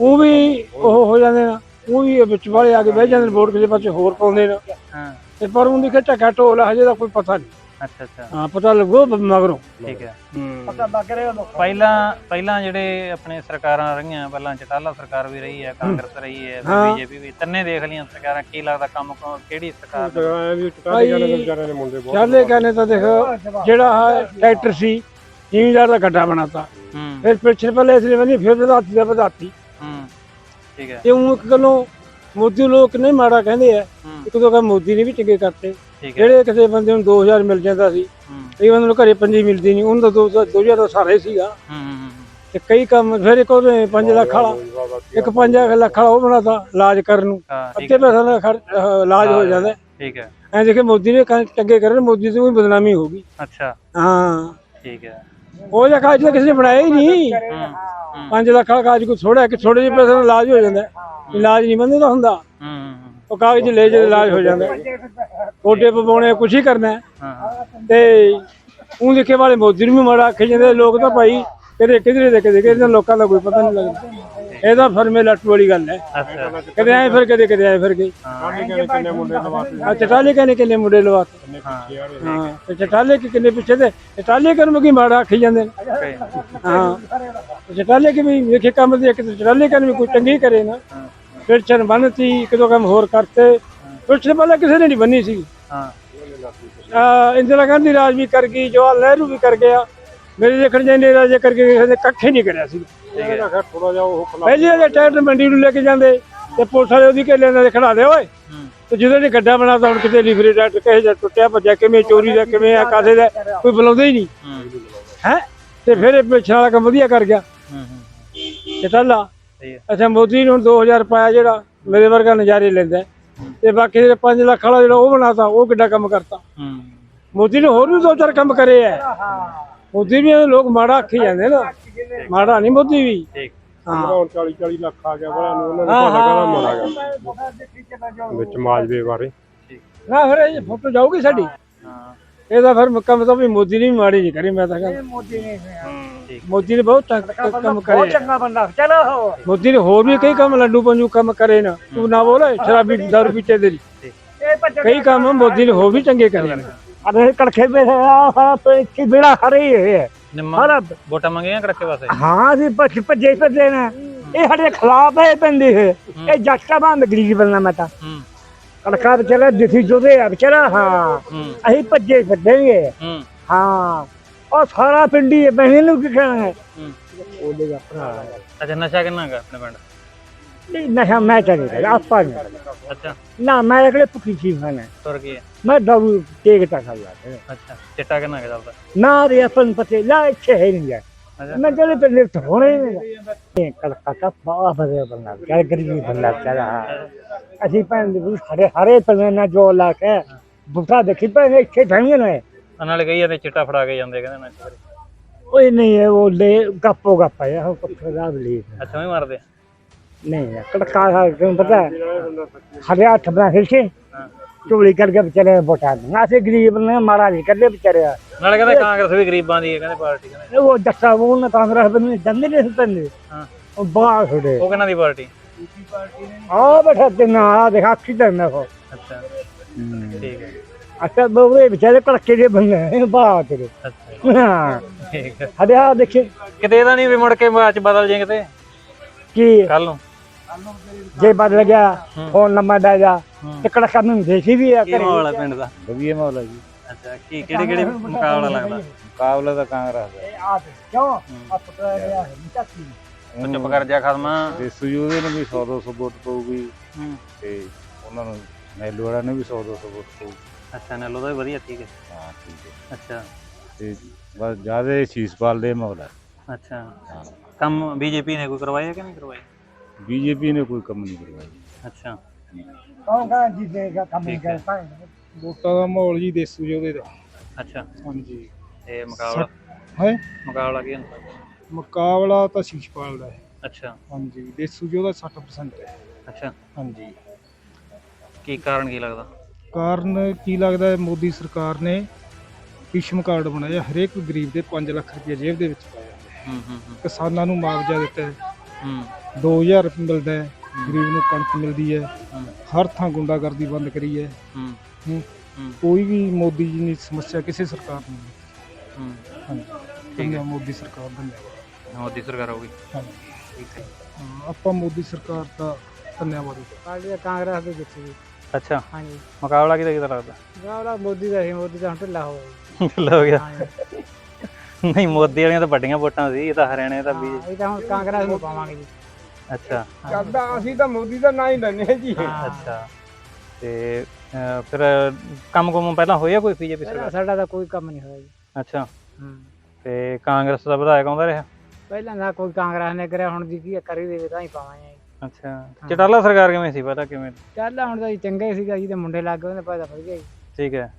Speaker 4: ਉਹ ਵੀ ਉਹ ਹੋ ਜਾਂਦੇ ਨੇ। ਉਹ ਵੀ ਵਿੱਚ ਵਾਲੇ ਆ ਕੇ ਬਹਿ ਜਾਂਦੇ ਨੇ ਵੋਟ ਕਿਸੇ ਪਾਸੇ ਹੋਰ ਪਾਉਂਦੇ ਨੇ।
Speaker 2: ਹਾਂ।
Speaker 4: ਤੇ ਪਰ ਉਹਦੀ ਟਕਾ ਢੋਲ ਹਜੇ ਦਾ ਕੋਈ ਪਤਾ ਨਹੀਂ।
Speaker 2: ਅੱਛਾ ਅੱਛਾ।
Speaker 1: ਹਾਂ ਪਤਾ ਲੱਗੋ ਬ- ਮਗਰੋਂ।
Speaker 2: ਠੀਕ ਹੈ।
Speaker 1: ਪਤਾ ਲੱਗ ਰਿਹਾ ਲੋਕਾਂ
Speaker 2: ਪਹਿਲਾਂ ਪਹਿਲਾਂ ਜਿਹੜੇ ਆਪਣੇ ਸਰਕਾਰਾਂ ਰਹੀਆਂ ਪਹਿਲਾਂ ਚਟਾਲਾ ਸਰਕਾਰ ਵੀ ਰਹੀ ਹੈ ਕਾਂਗਰਸ ਰਹੀ ਹੈ
Speaker 1: ਹਾਂ।
Speaker 2: ਬੀਜੇਪੀ ਵੀ। ਤਿੰਨੇ ਦੇਖ ਲਈਆਂ ਸਰਕਾਰਾਂ ਕੀ ਲੱਗਦਾ ਕੰਮ ਕੌਣ- ਕਿਹੜੀ ਸਰਕਾਰ
Speaker 7: ਐਂ ਵੀ ਟਕਾਲੀ
Speaker 1: ਭਾਈ,
Speaker 7: ਜਾਣੇ ਵਿਚਾਰੇ ਨੇ ਮੁੰਡੇ ਬਹੁਤ
Speaker 1: ਚਾਲੇ ਕਹਿੰਦੇ ਤਾਂ ਦੇਖ ਜਿਹੜਾ ਆਹ ਟਰੈਕਟਰ ਸੀ ਜ਼ਿਮੀਦਾਰ ਦਾ ਗੱਡਾ ਬਣਾਤਾ।
Speaker 2: ਹੂੰ।
Speaker 1: ਫਿਰ ਪਿੱਛੇ ਪਹਿਲੇ ਇਸ ਲਈ ਬਣੀ ਫਿਰ ਵਧਾਤੀ ਦਾ ਵਧਾਤੀ।
Speaker 2: ਹੂੰ। ਠੀਕ ਹੈ।
Speaker 1: ਤੇ ਉਹ ਇੱਕ ਗੱਲੋਂ ਮੋਦੀ ਲੋਕ ਨਹੀਂ ਮਾੜਾ ਕਹਿੰਦੇ ਆ। ਇੱਕ ਦੋ ਕਹਿੰਦੇ ਮੋਦੀ ਨੇ ਵੀ ਚੰਗੇ ਕਰਤੇ। ਜਿਹੜੇ ਕਿਸੇ ਬੰਦੇ ਨੂੰ 2000 ਮਿਲ ਜਾਂਦਾ ਸੀ ਕਈ ਬੰਦੇ ਨੂੰ ਘਰੇ ਪੰਜੀ ਮਿਲਦੀ ਨਹੀਂ ਉਹਨਾਂ ਦਾ 2000 ਦਾ ਸਾਰਾ ਸੀਗਾ। ਤੇ ਕਈ ਕੰਮ ਫਿਰ ਇੱਕ ਉਹਨੇ 5 ਲੱਖ ਵਾਲਾ ਇੱਕ 5 ਲੱਖ ਵਾਲਾ ਉਹ ਬਣਾਤਾ ਇਲਾਜ ਕਰਨ ਨੂੰ। ਅੱਧੇ ਪੈਸੇ ਨਾਲ ਇਲਾਜ ਹੋ ਜਾਂਦਾ।
Speaker 2: ਠੀਕ ਹੈ।
Speaker 1: ਐ ਦੇਖੇ ਮੋਦੀ ਨੇ ਚੰਗੇ ਕਰਨ ਮੋਦੀ ਤੋਂ ਵੀ ਬਦਨਾਮੀ ਹੋ ਗਈ।
Speaker 2: ਅੱਛਾ।
Speaker 1: ਹਾਂ।
Speaker 2: ਠੀਕ ਹੈ।
Speaker 1: ਉਹ ਜਿਹਾ ਕਾਜ ਤਾਂ ਕਿਸੇ ਨੇ ਬਣਾਇਆ ਹੀ ਨਹੀਂ। 5 ਲੱਖ ਕਾਜ ਕੋਈ ਥੋੜਾ ਕਿ ਥੋੜੇ ਜਿਹੇ ਪੈਸੇ ਨਾਲ ਇਲਾਜ ਹੋ ਜਾਂਦਾ। ਇਲਾਜ ਨਹੀਂ ਬੰਦੇ ਹੁੰਦਾ।
Speaker 2: ਹੂੰ। ਹੂੰ,
Speaker 1: ਉਹ ਕਾਗਜ਼ ਲੈ ਜੇ ਇਲਾਜ ਹੋ ਜਾਂਦਾ। ਕੋਡੇ ਪਵਾਉਣੇ ਕੁਛ ਹੀ ਕਰਨਾ। ਤੇ ਉਹ ਲਿਖੇ ਵਾਲੇ ਮੋਦੀ ਨੂੰ ਵੀ ਮਾੜਾ ਆਖੀ ਜਾਂਦੇ। ਲੋਕ ਤਾਂ ਭਾਈ ਕਿਤੇ ਕਿਧਰੇ ਦੇ ਕਿਤੇ ਇਹਨਾਂ ਲੋਕਾਂ ਦਾ ਕੋਈ ਪਤਾ ਨਹੀਂ ਲੱਗਦਾ। ਇਹਦਾ ਫਰਮੇ ਲੱਟੂ ਵਾਲੀ ਗੱਲ ਹੈ।
Speaker 2: ਅੱਛਾ।
Speaker 1: ਕਦੇ ਆਏ ਫਿਰ ਕਦੇ ਕਦੇ ਆਏ ਫਿਰ ਗਏ।
Speaker 2: ਹਾਂ।
Speaker 7: ਕਿੰਨੇ ਮੁੰਡੇ ਲਵਾਤੇ
Speaker 1: ਆ ਚਟਾਲੇ ਕਹਿੰਦੇ ਕਿੰਨੇ ਮੁੰਡੇ ਲਵਾਤੇ ਹਾਂ ਤੇ ਚਟਾਲੇ ਕਿ ਕਿੰਨੇ ਪਿੱਛੇ ਤੇ ਚਟਾਲੇ ਕਰਨ ਕੀ ਮਾੜਾ ਆਖੀ ਜਾਂਦੇ ਨੇ? ਹਾਂ। ਤੇ ਚਟਾਲੇ ਕਿ ਵੀ ਵੇਖੇ ਕੰਮ ਦੇ ਇੱਕ ਤੇ ਚਟਾਲੇ ਕਰਨ ਵੀ ਕੋਈ ਚੰਗੀ ਕਰੇ ਨਾ। ਫਿਰ ਚਨ ਬੰਨਤੀ ਇੱਕ ਦੋ ਕੰਮ ਹੋਰ ਕਰਤੇ। ਕੁਛ ਤੋਂ ਪਹਿਲਾਂ ਕਿਸੇ ਨੇ ਨਹੀਂ ਬੰਨੀ ਸੀ।
Speaker 2: ਹਾਂ।
Speaker 1: ਇੰਦਰਾ ਗਾਂਧੀ ਰਾਜ ਵੀ ਕਰ ਗਈ ਜਵਾਹਰ ਨਹਿਰੂ ਵੀ ਕਰ ਗਿਆ। ਮੇਰੇ ਦੇਖਣ ਜਾਂਦੇ ਰਾਜੇ ਕਰਕੇ ਕਿਸੇ ਨੇ ਕੱਖੇ ਨਹੀਂ ਕਰਿਆ ਸੀ।
Speaker 7: ਇਹਦਾ ਖੈਰ ਥੋੜਾ ਜਿਹਾ ਉਹ ਖਲਾ
Speaker 1: ਪਹਿਲੇ ਜੇ ਟਾਇਰ ਮੰਡੀ ਨੂੰ ਲੈ ਕੇ ਜਾਂਦੇ ਤੇ ਪੁਲਿਸ ਵਾਲੇ ਉਹਦੀ ਘੇਲੇ ਨਾਲ ਖੜਾ ਦੇ ਓਏ?
Speaker 2: ਹੂੰ।
Speaker 1: ਤੇ ਜਦੋਂ ਨੇ ਗੱਡਾ ਬਣਾਤਾ ਹੁਣ ਕਿਤੇ ਲਿਵਰੇ ਟਾਇਰ ਕਿਸੇ ਦਾ ਟੁੱਟਿਆ ਭੱਜਿਆ ਕਿਵੇਂ ਚੋਰੀ ਦਾ ਕਿਵੇਂ ਆ ਕਾਸੇ ਦਾ ਕੋਈ ਬੁਲਾਉਂਦਾ ਹੀ ਨਹੀਂ।
Speaker 2: ਹੂੰ।
Speaker 1: ਹੈ? ਤੇ ਫਿਰ ਇਹ ਪਿੱਛੇ ਵਾਲਾ ਕੰਮ ਵਧੀਆ ਕਰ ਗਿਆ।
Speaker 2: ਹੂੰ ਹੂੰ।
Speaker 1: ਚਟਾਲਾ
Speaker 2: ਸਹੀ ਹੈ।
Speaker 1: ਅੱਛਾ ਮੋਦੀ ਨੇ ਹੁਣ 2000 ਪਾਇਆ ਜਿਹੜਾ ਮੇਰੇ ਵਰਗਾ ਨਜ਼ਾਰੇ ਲੈਂਦਾ। ਹੈ। ਤੇ ਬਾਕੀ ਜਿਹੜੇ 5 ਲੱਖ ਵਾਲਾ ਜਿਹੜਾ ਉਹ ਬਣਾਤਾ ਉਹ ਕਿੱਡਾ ਕੰਮ ਕਰਤਾ।
Speaker 2: ਹੂੰ।
Speaker 1: ਮੋਦੀ ਨੇ ਹੋਰ ਵੀ ਦੋ ਚਾਰ ਕੰਮ ਕਰੇ ਐ ਮੋਦੀ ਵੀ ਲੋਕ ਮਾੜਾ ਆਖੀ ਜਾਂਦੇ ਨਾ ਮਾੜਾ ਨਹੀਂ ਮੋਦੀ ਵੀ।
Speaker 2: ਠੀਕ।
Speaker 1: ਹਾਂ।
Speaker 7: ਹੁਣ 40 40 ਲੱਖ ਆ ਗਿਆ ਵਾਲਿਆਂ ਨੂੰ ਉਹਨਾਂ ਨੂੰ ਪਤਾ ਕਹਣਾ ਮਾਰਾ ਗਿਆ ਵਿੱਚ ਮਾਜਵੇ ਬਾਰੇ।
Speaker 1: ਨਾ ਫਿਰ ਇਹ ਫੋਟੋ ਜਾਊਗੀ ਸਾਡੀ।
Speaker 2: ਹਾਂ।
Speaker 1: ਇਹਦਾ ਫਿਰ ਮੁੱਕਾ ਮਤਲਬ ਵੀ ਮੋਦੀ ਨੇ ਵੀ ਮਾੜੀ ਨਹੀਂ ਕਰੀ ਮੈਂ ਤਾਂ ਕਹਿੰਦਾ।
Speaker 2: ਠੀਕ।
Speaker 1: ਮੋਦੀ ਨੇ ਬਹੁਤ ਕੰਮ ਕਰੇ।
Speaker 4: ਬਹੁਤ ਚੰਗਾ ਬੰਦਾ। ਚਲੋ ਹੋ।
Speaker 1: ਮੋਦੀ ਨੇ ਹੋਰ ਵੀ ਕਈ ਕੰਮ ਲੱਡੂ ਪੰਜੂ ਕੰਮ ਕਰੇ ਨਾ। ਤੂੰ ਨਾ ਬੋਲ ਸ਼ਰਾਬੀ ਦਾਰੂ ਪੀਤੇ ਦੇ ਕਈ ਕੰਮ ਮੋਦੀ ਨੇ ਹੋਰ ਵੀ ਚੰਗੇ ਕਰੇ। ਨੇ
Speaker 4: ਅਰੇ ਕੜਖੇ ਬੇ ਆ ਹਾਂ ਤੇ ਕੀ ਬੇੜਾ ਹਰੀ ਹੈ
Speaker 2: ਨਿੰਮਾ
Speaker 4: ਹਰਾ
Speaker 2: ਵੋਟਾਂ ਮੰਗੀਆਂ ਕੜਕੇ ਵਾਸਤੇ
Speaker 4: ਹਾਂ ਜੀ ਪੱਛ ਭੱਜੇ ਫਿਰਦੇ ਨੇ। ਇਹ ਸਾਡੇ ਖਿਲਾਫ ਹੈ ਬੰਦੇ ਹੈ। ਇਹ ਜੱਟ ਬੰਦ ਗਰੀਬ ਬੰਦਾ ਮੈਂ ਤਾਂ।
Speaker 2: ਹੂੰ।
Speaker 4: ਕੜਕਾ ਵਿਚਾਰਾ ਦਿਸੀ ਜੋਦੇ ਆ ਵਿਚਾਰਾ ਹਾਂ।
Speaker 2: ਹੂੰ।
Speaker 4: ਅਸੀਂ ਭੱਜੇ ਫਿਰਦੇਂਗੇ
Speaker 2: ਹੂੰ।
Speaker 4: ਹਾਂ। ਉਹ ਸਾਰਾ ਪਿੰਡੀ ਹੈ ਬਹਿਣੇ ਨੂੰ ਕੀ ਕਹਿਣਾ ਹੈ?
Speaker 2: ਹੂੰ।
Speaker 4: ਉਹਦੇ ਦਾ ਭਰਾ
Speaker 2: ਅੱਛਾ ਨਸ਼ਾ ਕਿੰਨਾ ਹੈਗਾ ਆਪਣੇ ਪਿੰਡ?
Speaker 4: ਨਹੀਂ ਨਸ਼ਾ ਮੈਂ ਚਲੇ ਆਪਾਂ ਨਹੀਂ
Speaker 2: ਅੱਛਾ।
Speaker 4: ਨਾ ਮੈਂ ਅਗਲੇ ਭੁੱਖੀ ਚੀਜ਼ ਖਾਣਾ
Speaker 2: ਤੁਰ ਕੀ ਹੈ
Speaker 4: ਮੈਂ ਦਾਰੂ ਟੇਕ ਤਾ ਖਾ ਲਿਆ
Speaker 2: ਅੱਛਾ ਚਿੱਟਾ ਕਿੰਨਾ ਹੈਗਾ ਚੱਲਦਾ?
Speaker 4: ਨਾ ਰੇ ਆਪਨ ਪਤੇ ਲਾ ਇੱਥੇ ਹੈ ਨਹੀਂ
Speaker 2: ਅੱਛਾ।
Speaker 4: ਮੈਂ ਚਲੇ ਤੇ ਲਿਫਟ ਹੋਣੇ ਨਹੀਂ ਕਲਕੱਤਾ ਬਾ ਬਰੇ ਬੰਦਾ ਕਿਆ ਗਰੀਬ ਬੰਦਾ ਚਲਾ ਅਸੀਂ ਭੈਣ ਦੇ ਹਰੇ ਹਰੇ ਪਨੇ ਨਾ ਜੋ ਲਾ ਕੇ ਬੁੱਢਾ ਦੇਖੀ ਭੈਣ ਇੱਥੇ ਠੰਗੇ ਨੇ।
Speaker 2: ਆ ਨਾਲੇ ਜਾਂਦੇ ਚਿੱਟਾ ਫੜਾ ਕੇ ਜਾਂਦੇ ਕਹਿੰਦੇ ਨਾ
Speaker 4: ਓਏ ਨਹੀਂ ਹੈ ਉਹ ਲੈ ਗੱਪੋ ਗੱਪਾ ਹੈ ਉਹ ਪੱਥਰ ਦਾ ਲਈ
Speaker 2: ਅੱਛਾ ਵੀ ਮਾਰਦੇ
Speaker 4: ਹਾਂ। ਚੋਲੀ ਕਰਕੇ ਵਿਚਾਰੇ ਵੋਟਾਂ ਨਾ ਅਸੀਂ ਗਰੀਬ ਨੇ ਮਾਰਾ ਨਹੀਂ ਕਰਦੇ ਵਿਚਾਰੇ।
Speaker 2: ਨਾਲੇ ਕਹਿੰਦੇ ਕਾਂਗਰਸ ਵੀ ਗਰੀਬਾਂ ਦੀ ਹੈ ਕਹਿੰਦੇ ਪਾਰਟੀ ਕਹਿੰਦੇ।
Speaker 4: ਉਹ ਦੱਸਾ ਉਹ ਨਾ ਕਾਂਗਰਸ ਬੰਦੇ ਜਾਂਦੇ ਨਹੀਂ ਸੰਦੇ
Speaker 2: ਹਾਂ।
Speaker 4: ਉਹ ਬਾਹਰ ਛੋੜੇ
Speaker 2: ਉਹ ਕਿਹਨਾਂ ਦੀ ਪਾਰਟੀ?
Speaker 4: ਆ ਬੈਠਾ ਤੇ ਨਾ ਆ ਦੇਖ ਅੱਖੀ ਤੇ ਨਾ ਕੋ
Speaker 2: ਅੱਛਾ। ਠੀਕ ਹੈ।
Speaker 4: ਅੱਛਾ ਬੋਲੇ ਵਿਚਾਰੇ ਕੜਕੇ ਦੇ ਬੰਦੇ ਬਾਹਰ ਤੇਰੇ।
Speaker 2: ਅੱਛਾ।
Speaker 4: ਹਾਂ।
Speaker 2: ਠੀਕ ਹੈ।
Speaker 4: ਹਰੇ ਆ ਦੇਖੇ।
Speaker 2: ਕਿਤੇ ਇਹਦਾ ਨਹੀਂ ਵੀ ਮੁੜ ਕੇ ਬਾਅਦ ਚ ਬਦਲ ਜੇ ਕਿਤੇ?
Speaker 4: ਕਿ?
Speaker 2: ਕੱਲ ਨੂੰ।
Speaker 4: ਜੇ ਬਦਲ ਗਿਆ ਫੋਨ ਨੰਬਰ ਦਾ ਜਾ
Speaker 2: ਹੂੰ।
Speaker 4: ਤੇ ਕੜਕਾ ਨੂੰ ਦੇਖੀ ਵੀ ਆ
Speaker 2: ਕੀ ਮਾਹੌਲ ਪਿੰਡ ਦਾ?
Speaker 3: ਵਧੀਆ ਮਾਹੌਲ ਜੀ।
Speaker 2: ਅੱਛਾ ਕੀ ਕਿਹੜੇ ਕਿਹੜੇ ਮੁਕਾਬਲਾ ਲੱਗਦਾ?
Speaker 3: ਮੁਕਾਬਲਾ ਤਾਂ ਕਾਂਗਰਸ ਦਾ।
Speaker 4: ਆ ਕਿਉਂ? ਆ ਪਕੜਾ ਗਿਆ ਮਿੱਟੀ
Speaker 2: ਉਹ ਚੁੱਪ ਕਰ ਜਾ ਖਸਮਾ।
Speaker 3: ਤੇ ਸੁਯੋਦੇ ਨੂੰ ਵੀ 100 200 ਵੋਟ ਪਊਗੀ।
Speaker 2: ਹੂੰ।
Speaker 3: ਤੇ ਉਹਨਾਂ ਨੂੰ ਨੈਲੂ ਵਾਲਾ ਨੂੰ ਵੀ 100 200 ਵੋਟ ਪਊਗੀ।
Speaker 2: ਅੱਛਾ ਨੈਲੋ ਦਾ ਵੀ ਵਧੀਆ ਠੀਕ ਹੈ।
Speaker 3: ਹਾਂ ਠੀਕ ਹੈ।
Speaker 2: ਅੱਛਾ।
Speaker 3: ਤੇ ਬਸ ਜ਼ਿਆਦਾ ਸ਼ੀਸ਼ਪਾਲ ਦੇ ਮਾਹੌਲ ਹੈ
Speaker 2: ਅੱਛਾ। ਕੰਮ ਬੀਜੇਪੀ ਨੇ ਕੋਈ ਕਰਵਾਇਆ ਕਿ ਨਹੀਂ ਕਰਵਾਇਆ?
Speaker 3: ਬੀਜੇਪੀ ਨੇ ਕੋਈ ਕੰਮ ਨਹੀਂ ਕਰਵਾਇਆ
Speaker 2: ਅੱਛਾ।
Speaker 4: ਕੌਣ ਕਹਾਂ ਜੀ ਦੇਗਾ ਕੰਮ ਨਹੀਂ
Speaker 2: ਠੀਕ ਹੈ।
Speaker 4: ਕਰ ਪਾਏ
Speaker 7: ਵੋਟਾਂ ਦਾ ਮਾਹੌਲ ਜੀ ਦੇਸੂ ਜੀ ਉਹਦੇ ਦਾ।
Speaker 2: ਅੱਛਾ।
Speaker 7: ਹਾਂਜੀ।
Speaker 2: ਤੇ ਮੁਕਾਬਲਾ?
Speaker 7: ਹੈ?
Speaker 2: ਮੁਕਾਬਲਾ ਕੀ ਹੁੰਦਾ?
Speaker 7: ਮੁਕਾਬਲਾ ਤਾਂ ਸ਼ੀਸ਼ਪਾਲ ਦਾ ਹੈ।
Speaker 2: ਅੱਛਾ।
Speaker 7: ਹਾਂਜੀ ਦੇਸੂ ਜੀ ਉਹਦਾ 60% ਹੈ।
Speaker 2: ਅੱਛਾ।
Speaker 7: ਹਾਂਜੀ।
Speaker 2: ਕੀ ਕਾਰਨ ਕੀ ਲੱਗਦਾ?
Speaker 7: ਕਾਰਨ ਕੀ ਲੱਗਦਾ ਹੈ? ਮੋਦੀ ਸਰਕਾਰ ਨੇ ਕਿਸ਼ਮ ਕਾਰਡ ਬਣਾਇਆ ਹਰੇਕ ਗਰੀਬ ਦੇ 5 ਲੱਖ ਰੁਪਏ ਜੇਬ ਦੇ ਵਿੱਚ ਪਾਇਆ। ਹੈ।
Speaker 2: ਹੂੰ ਹੂੰ ਹੂੰ,
Speaker 7: ਕਿਸਾਨਾਂ ਨੂੰ ਮੁਆਵਜ਼ਾ ਦਿੱਤਾ ਹੈ।
Speaker 2: ਹੂੰ।
Speaker 7: 2000 ਰੁਪਏ ਮਿਲਦਾ ਹੈ। ਗਰੀਬ ਨੂੰ ਕਣਕ ਮਿਲਦੀ ਹੈ। ਹਰ ਥਾਂ ਗੁੰਡਾਗਰਦੀ ਬੰਦ ਕਰੀ ਹੈ।
Speaker 2: ਹੂੰ।
Speaker 7: ਹੂੰ।
Speaker 2: ਹੂੰ।
Speaker 7: ਕੋਈ ਵੀ ਮੋਦੀ ਜੀ ਦੀ ਸਮੱਸਿਆ ਕਿਸੇ ਸਰਕਾਰ ਨੂੰ ਨਹੀਂ।
Speaker 2: ਹੂੰ।
Speaker 7: ਹਾਂਜੀ।
Speaker 2: ਠੀਕ ਹੈ।
Speaker 7: ਧੰਨਵਾਦ ਮੋਦੀ ਸਰਕਾਰ ਧੰਨਵਾਦ।
Speaker 2: ਮੋਦੀ ਸਰਕਾਰ ਹੋਊਗੀ।
Speaker 7: ਹਾਂਜੀ।
Speaker 2: ਠੀਕ ਹੈ।
Speaker 7: ਹਾਂ, ਆਪਾਂ ਮੋਦੀ ਸਰਕਾਰ ਦਾ ਧੰਨਵਾਦ
Speaker 11: ਪਾਰਟੀ ਕਾਂਗਰਸ ਦੇ ਵਿੱਚ ਜੀ
Speaker 2: ਅੱਛਾ।
Speaker 11: ਹਾਂਜੀ।
Speaker 2: ਮੁਕਾਬਲਾ ਕਿਹਦਾ ਕਿਹਦਾ ਲੱਗਦਾ?
Speaker 11: ਗਾਵਲਾ ਮੋਦੀ ਦਾ ਸੀ ਮੋਦੀ ਦਾ ਹੁਣ ਢਿੱਲਾ ਹੋ ਗਿਆ। ਜੀ।
Speaker 2: ਹੋ ਗਿਆ।
Speaker 11: ਹਾਂਜੀ
Speaker 2: ਨਹੀਂ ਮੋਦੀ ਵਾਲੀਆਂ ਤਾਂ ਵੱਡੀਆਂ ਵੋਟਾਂ ਸੀ ਇਹ ਤਾਂ ਹਰਿਆਣੇ ਦਾ ਵੀ
Speaker 11: ਹਾਂ, ਇਹ ਤਾਂ ਹੁਣ ਕਾਂਗਰਸ ਨੂੰ ਪਾਵਾਂਗੇ ਜੀ।
Speaker 2: ਅੱਛਾ।
Speaker 12: ਚੱਲਦਾ ਅਸੀਂ ਤਾਂ ਮੋਦੀ ਦਾ ਨਾਂ ਹੀ ਲੈਣੇ ਜੀ।
Speaker 11: ਹਾਂ।
Speaker 2: ਅੱਛਾ। ਤੇ ਅਹ, ਫਿਰ ਕੰਮ ਕੁਮ ਪਹਿਲਾਂ ਹੋਇਆ ਕੋਈ ਬੀਜੇਪੀ
Speaker 11: ਪਹਿਲਾਂ
Speaker 2: ਸਰਕਾਰ?
Speaker 11: ਸਾਡਾ ਤਾਂ ਕੋਈ ਕੰਮ ਨਹੀਂ ਹੋਇਆ ਜੀ।
Speaker 2: ਅੱਛਾ।
Speaker 11: ਹੂੰ।
Speaker 2: ਤੇ ਕਾਂਗਰਸ ਦਾ ਵਿਧਾਇਕ ਆਉਂਦਾ ਰਿਹਾ?
Speaker 11: ਪਹਿਲਾਂ ਦਾ ਕੋਈ ਕਾਂਗਰਸ ਨੇ ਕਰਿਆ ਹੁਣ ਜੀ ਕੀ ਕਰੀ ਦੇਵੇ ਤਾਂ ਹੀ ਪਾਵਾਂਗੇ ਜੀ।
Speaker 2: ਅੱਛਾ। ਚਟਾਲਾ ਸਰਕਾਰ ਕਿਵੇਂ ਸੀ ਪਹਿਲਾਂ ਕਿਵੇਂ?
Speaker 11: ਚੱਲ ਹੁਣ ਤਾਂ ਜੀ ਚੰਗਾ ਹੀ ਸੀਗਾ ਜੀ ਤੇ ਮੁੰਡੇ ਲੱਗ ਗਏ ਉਹਨੇ ਪੈਦਾ ਵਧ ਗਿਆ ਜੀ।
Speaker 2: ਠੀਕ ਹੈ।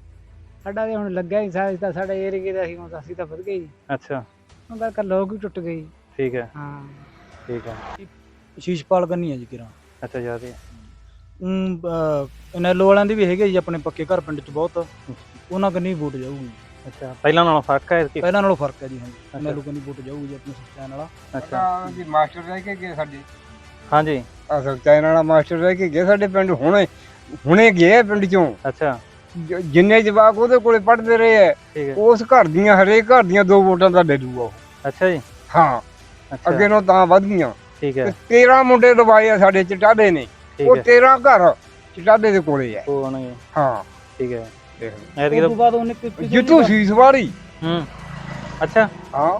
Speaker 11: ਸਾਡਾ ਤੇ ਹੁਣ ਲੱਗਿਆ ਹੀ ਸਾਡਾ ਤਾਂ ਸਾਡੇ ਏਰੀਏ ਦਾ ਸੀ ਹੁਣ ਤਾਂ ਅਸੀਂ ਤਾਂ ਵਧ ਗਏ ਜੀ।
Speaker 2: ਅੱਛਾ।
Speaker 11: ਹੁਣ ਤਾਂ ਲੋਕ ਹੀ ਟੁੱਟ ਗਏ ਜੀ।
Speaker 2: ਠੀਕ ਹੈ।
Speaker 11: ਹਾਂ।
Speaker 2: ਠੀਕ ਹੈ।
Speaker 13: ਸ਼ੀਸ਼ਪਾਲ ਕਰਨੀ ਹੈ ਜੀ ਕਿਰਾਂ।
Speaker 2: ਅੱਛਾ ਜ਼ਿਆਦਾ
Speaker 13: ਇਨੈਲੋ ਵਾਲਿਆਂ ਦੇ ਵੀ ਹੈਗੇ ਜੀ ਆਪਣੇ ਪੱਕੇ ਘਰ ਪਿੰਡ ਚ ਬਹੁਤ। ਉਹਨਾਂ ਕੰਨੀ ਵੋਟ ਜਾਊਗੀ।
Speaker 2: ਅੱਛਾ ਪਹਿਲਾਂ ਨਾਲੋਂ ਫ਼ਰਕ ਹੈ ਇਸਕੀ
Speaker 13: ਪਹਿਲਾਂ ਨਾਲੋਂ ਫ਼ਰਕ ਹੈ ਜੀ ਹਾਂਜੀ। ਇਨੈਲੋ ਕੰਨੀ ਵੋਟ ਜਾਊਗੀ ਜੀ ਆਪਣੇ ਸਚੈਨ ਵਾਲਾ।
Speaker 2: ਅੱਛਾ।
Speaker 12: ਜੀ ਮਾਸਟਰ ਰਹਿ ਕੇ ਗਏ ਸਾਡੇ।
Speaker 2: ਹਾਂਜੀ।
Speaker 12: ਅਸਲ ਚਾਈਨਾ ਵਾਲਾ ਮਾਸਟਰ ਰਹਿ ਕੇ ਗਏ ਸਾਡੇ ਪਿੰਡ ਹੁਣੇ ਹੁਣੇ ਗਏ ਪਿੰਡ ਚੋਂ।
Speaker 2: ਅੱਛਾ।
Speaker 12: ਜਿੰਨੇ ਜਵਾਕ ਉਹਦੇ ਕੋਲੇ ਪੜ੍ਹਦੇ ਰਹੇ ਐ
Speaker 2: ਹੈ।
Speaker 12: ਉਸ ਘਰ ਦੀਆਂ ਹਰੇਕ ਘਰ ਦੀਆਂ ਦੋ ਵੋਟਾਂ ਦਾ ਦੇ ਦੂਗਾ ਉਹ।
Speaker 2: ਅੱਛਾ ਜੀ।
Speaker 12: ਹਾਂ।
Speaker 2: ਅੱਛਾ।
Speaker 12: ਅੱਗੇ ਨੂੰ ਤਾਂ ਵੱਧ ਗਈਆਂ।
Speaker 2: ਠੀਕ ਹੈ।
Speaker 12: 13 ਮੁੰਡੇ ਦਵਾਏ ਆ ਸਾਡੇ ਚਟਾਡੇ ਨੇ। ਉਹ
Speaker 2: ਹੈ।
Speaker 12: 13 ਘਰ ਚਟਾਡੇ ਦੇ ਕੋਲੇ
Speaker 2: ਆਉਣਗੇ
Speaker 12: ਹਾਂ।
Speaker 2: ਠੀਕ ਹੈ।
Speaker 12: ਦੇਖ। ਲਓ।
Speaker 2: ਐਤਕੀ
Speaker 13: ਉਸ
Speaker 2: ਤਾਂ
Speaker 13: ਤੋਂ ਬਾਅਦ ਉਹਨੇ ਕੋਈ- ਕੋਈ
Speaker 12: ਜਿੱਤੂ ਸੀਸ ਵਾਲੀ
Speaker 2: ਹੂੰ। ਅੱਛਾ।
Speaker 12: ਹਾਂ।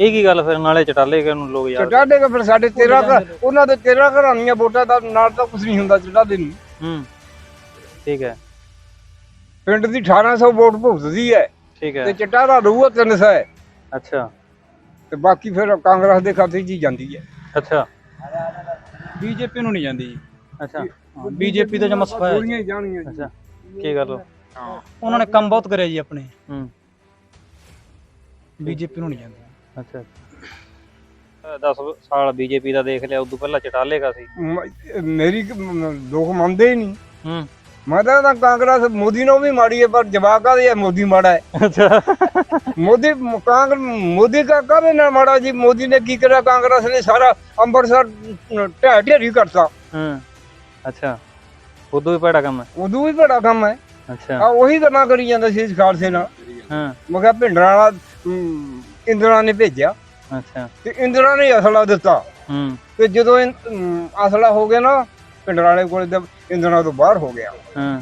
Speaker 2: ਇਹ ਕੀ ਗੱਲ ਫਿਰ? ਨਾਲੇ ਚਟਾਲੇ ਕਿ ਨੂੰ ਲੋਕ ਯਾਦ
Speaker 12: ਚਟਾਡੇ ਦੇ ਫਿਰ ਸਾਡੇ 13 ਘਰ ਉਹਨਾਂ ਦੇ 13 ਘਰਾਂ ਦੀਆਂ ਵੋਟਾਂ ਦਾ ਨਾਲ ਤਾਂ ਕੁਝ ਨਹੀਂ ਹੁੰਦਾ ਚਟਾਡੇ ਨੂੰ।
Speaker 2: ਹੂੰ। ਠੀਕ ਹੈ।
Speaker 12: ਪਿੰਡ ਦੀ 1800 ਵੋਟ ਭੁਗਤਦੀ ਐ
Speaker 2: ਠੀਕ
Speaker 12: ਤੇ
Speaker 2: ਹੈ
Speaker 12: ਚਟਾਡਾ ਰਹੂਗਾ 300
Speaker 2: ਅੱਛਾ।
Speaker 12: ਤੇ ਬਾਕੀ ਫਿਰ ਕਾਂਗਰਸ ਦੇ ਖਾਤੇ 'ਚ ਹੀ ਜਾਂਦੀ ਐ
Speaker 2: ਅੱਛਾ।
Speaker 13: ਬੀਜੇਪੀ ਨੂੰ ਨਹੀਂ ਜਾਂਦੀ ਜੀ।
Speaker 2: ਅੱਛਾ।
Speaker 13: ਬੀਜੇਪੀ ਦਾ ਜਮਾ ਸਫਾਇਆ।
Speaker 12: ਗੋਲੀਆਂ ਹੀ ਜਾਣਗੀਆਂ ਜੀ।
Speaker 2: ਅੱਛਾ ਕੀ ਗੱਲ?
Speaker 13: ਉਹਨਾਂ ਨੇ ਕੰਮ ਬਹੁਤ ਕਰਿਆ ਜੀ ਆਪਣੇ।
Speaker 2: ਹੂੰ।
Speaker 13: ਬੀਜੇਪੀ ਨੂੰ ਨਹੀਂ ਜਾਂਦੀ।
Speaker 2: ਅੱਛਾ। 10 ਸਾਲ ਬੀਜੇਪੀ ਦਾ ਦੇਖ ਲਿਆ ਉਦੋਂ ਪਹਿਲਾਂ ਚਟਾਲੇ ਕਾ ਸੀ।
Speaker 12: ਮੇਰੀ ਲੋਕ ਮੰਨਦੇ ਹੀ ਨਹੀਂ।
Speaker 2: ਹੂੰ।
Speaker 12: ਮੈਂ ਤਾਂ ਕਹਿੰਦਾ ਕਾਂਗਰਸ ਮੋਦੀ ਨੂੰ ਵੀ ਮਾੜੀ ਹੈ ਪਰ ਜਵਾਕਾਂ ਦੇ ਮੋਦੀ ਮਾੜਾ ਹੈ।
Speaker 2: ਅੱਛਾ।
Speaker 12: ਮੋਦੀ ਕਾਂਗਰਸ ਮੋਦੀ ਦਾ ਕਾਹਦੇ ਨਾਲ ਮਾੜਾ ਜੀ? ਮੋਦੀ ਨੇ ਕੀ ਕਰਿਆ? ਕਾਂਗਰਸ ਨੇ ਸਾਰਾ ਅੰਮ੍ਰਿਤਸਰ ਢਹਿ ਢੇਰੀ ਕਰਤਾ।
Speaker 2: ਹੂੰ ਅੱਛਾ। ਉਦੋਂ ਵੀ ਭੈੜਾ ਕੰਮ ਹੈ।
Speaker 12: ਉਦੋਂ ਵੀ ਬੜਾ ਕੰਮ ਹੈ।
Speaker 2: ਅੱਛਾ।
Speaker 12: ਆ ਉਹੀ ਗੱਲਾਂ ਕਰੀ ਜਾਂਦਾ ਸੀ ਖਾਲਸੇ ਨਾਲ।
Speaker 2: ਹਾਂ।
Speaker 12: ਮੈਂ ਕਿਹਾ ਭਿੰਡਰਾਂ ਵਾਲਾ ਇੰਦਰਾ ਨੇ ਭੇਜਿਆ।
Speaker 2: ਅੱਛਾ।
Speaker 12: ਤੇ ਇੰਦਰਾ ਨੇ ਅਸਲਾ ਦਿੱਤਾ।
Speaker 2: ਹੂੰ।
Speaker 12: ਤੇ ਜਦੋਂ ਅਸਲਾ ਹੋ ਗਿਆ ਨਾ ਭਿੰਡਰਾਂ ਵਾਲੇ ਕੋਲੇ ਤਾਂ ਇੰਦਰਾ ਤੋਂ ਬਾਹਰ ਹੋ ਗਿਆ।
Speaker 2: ਹਾਂ।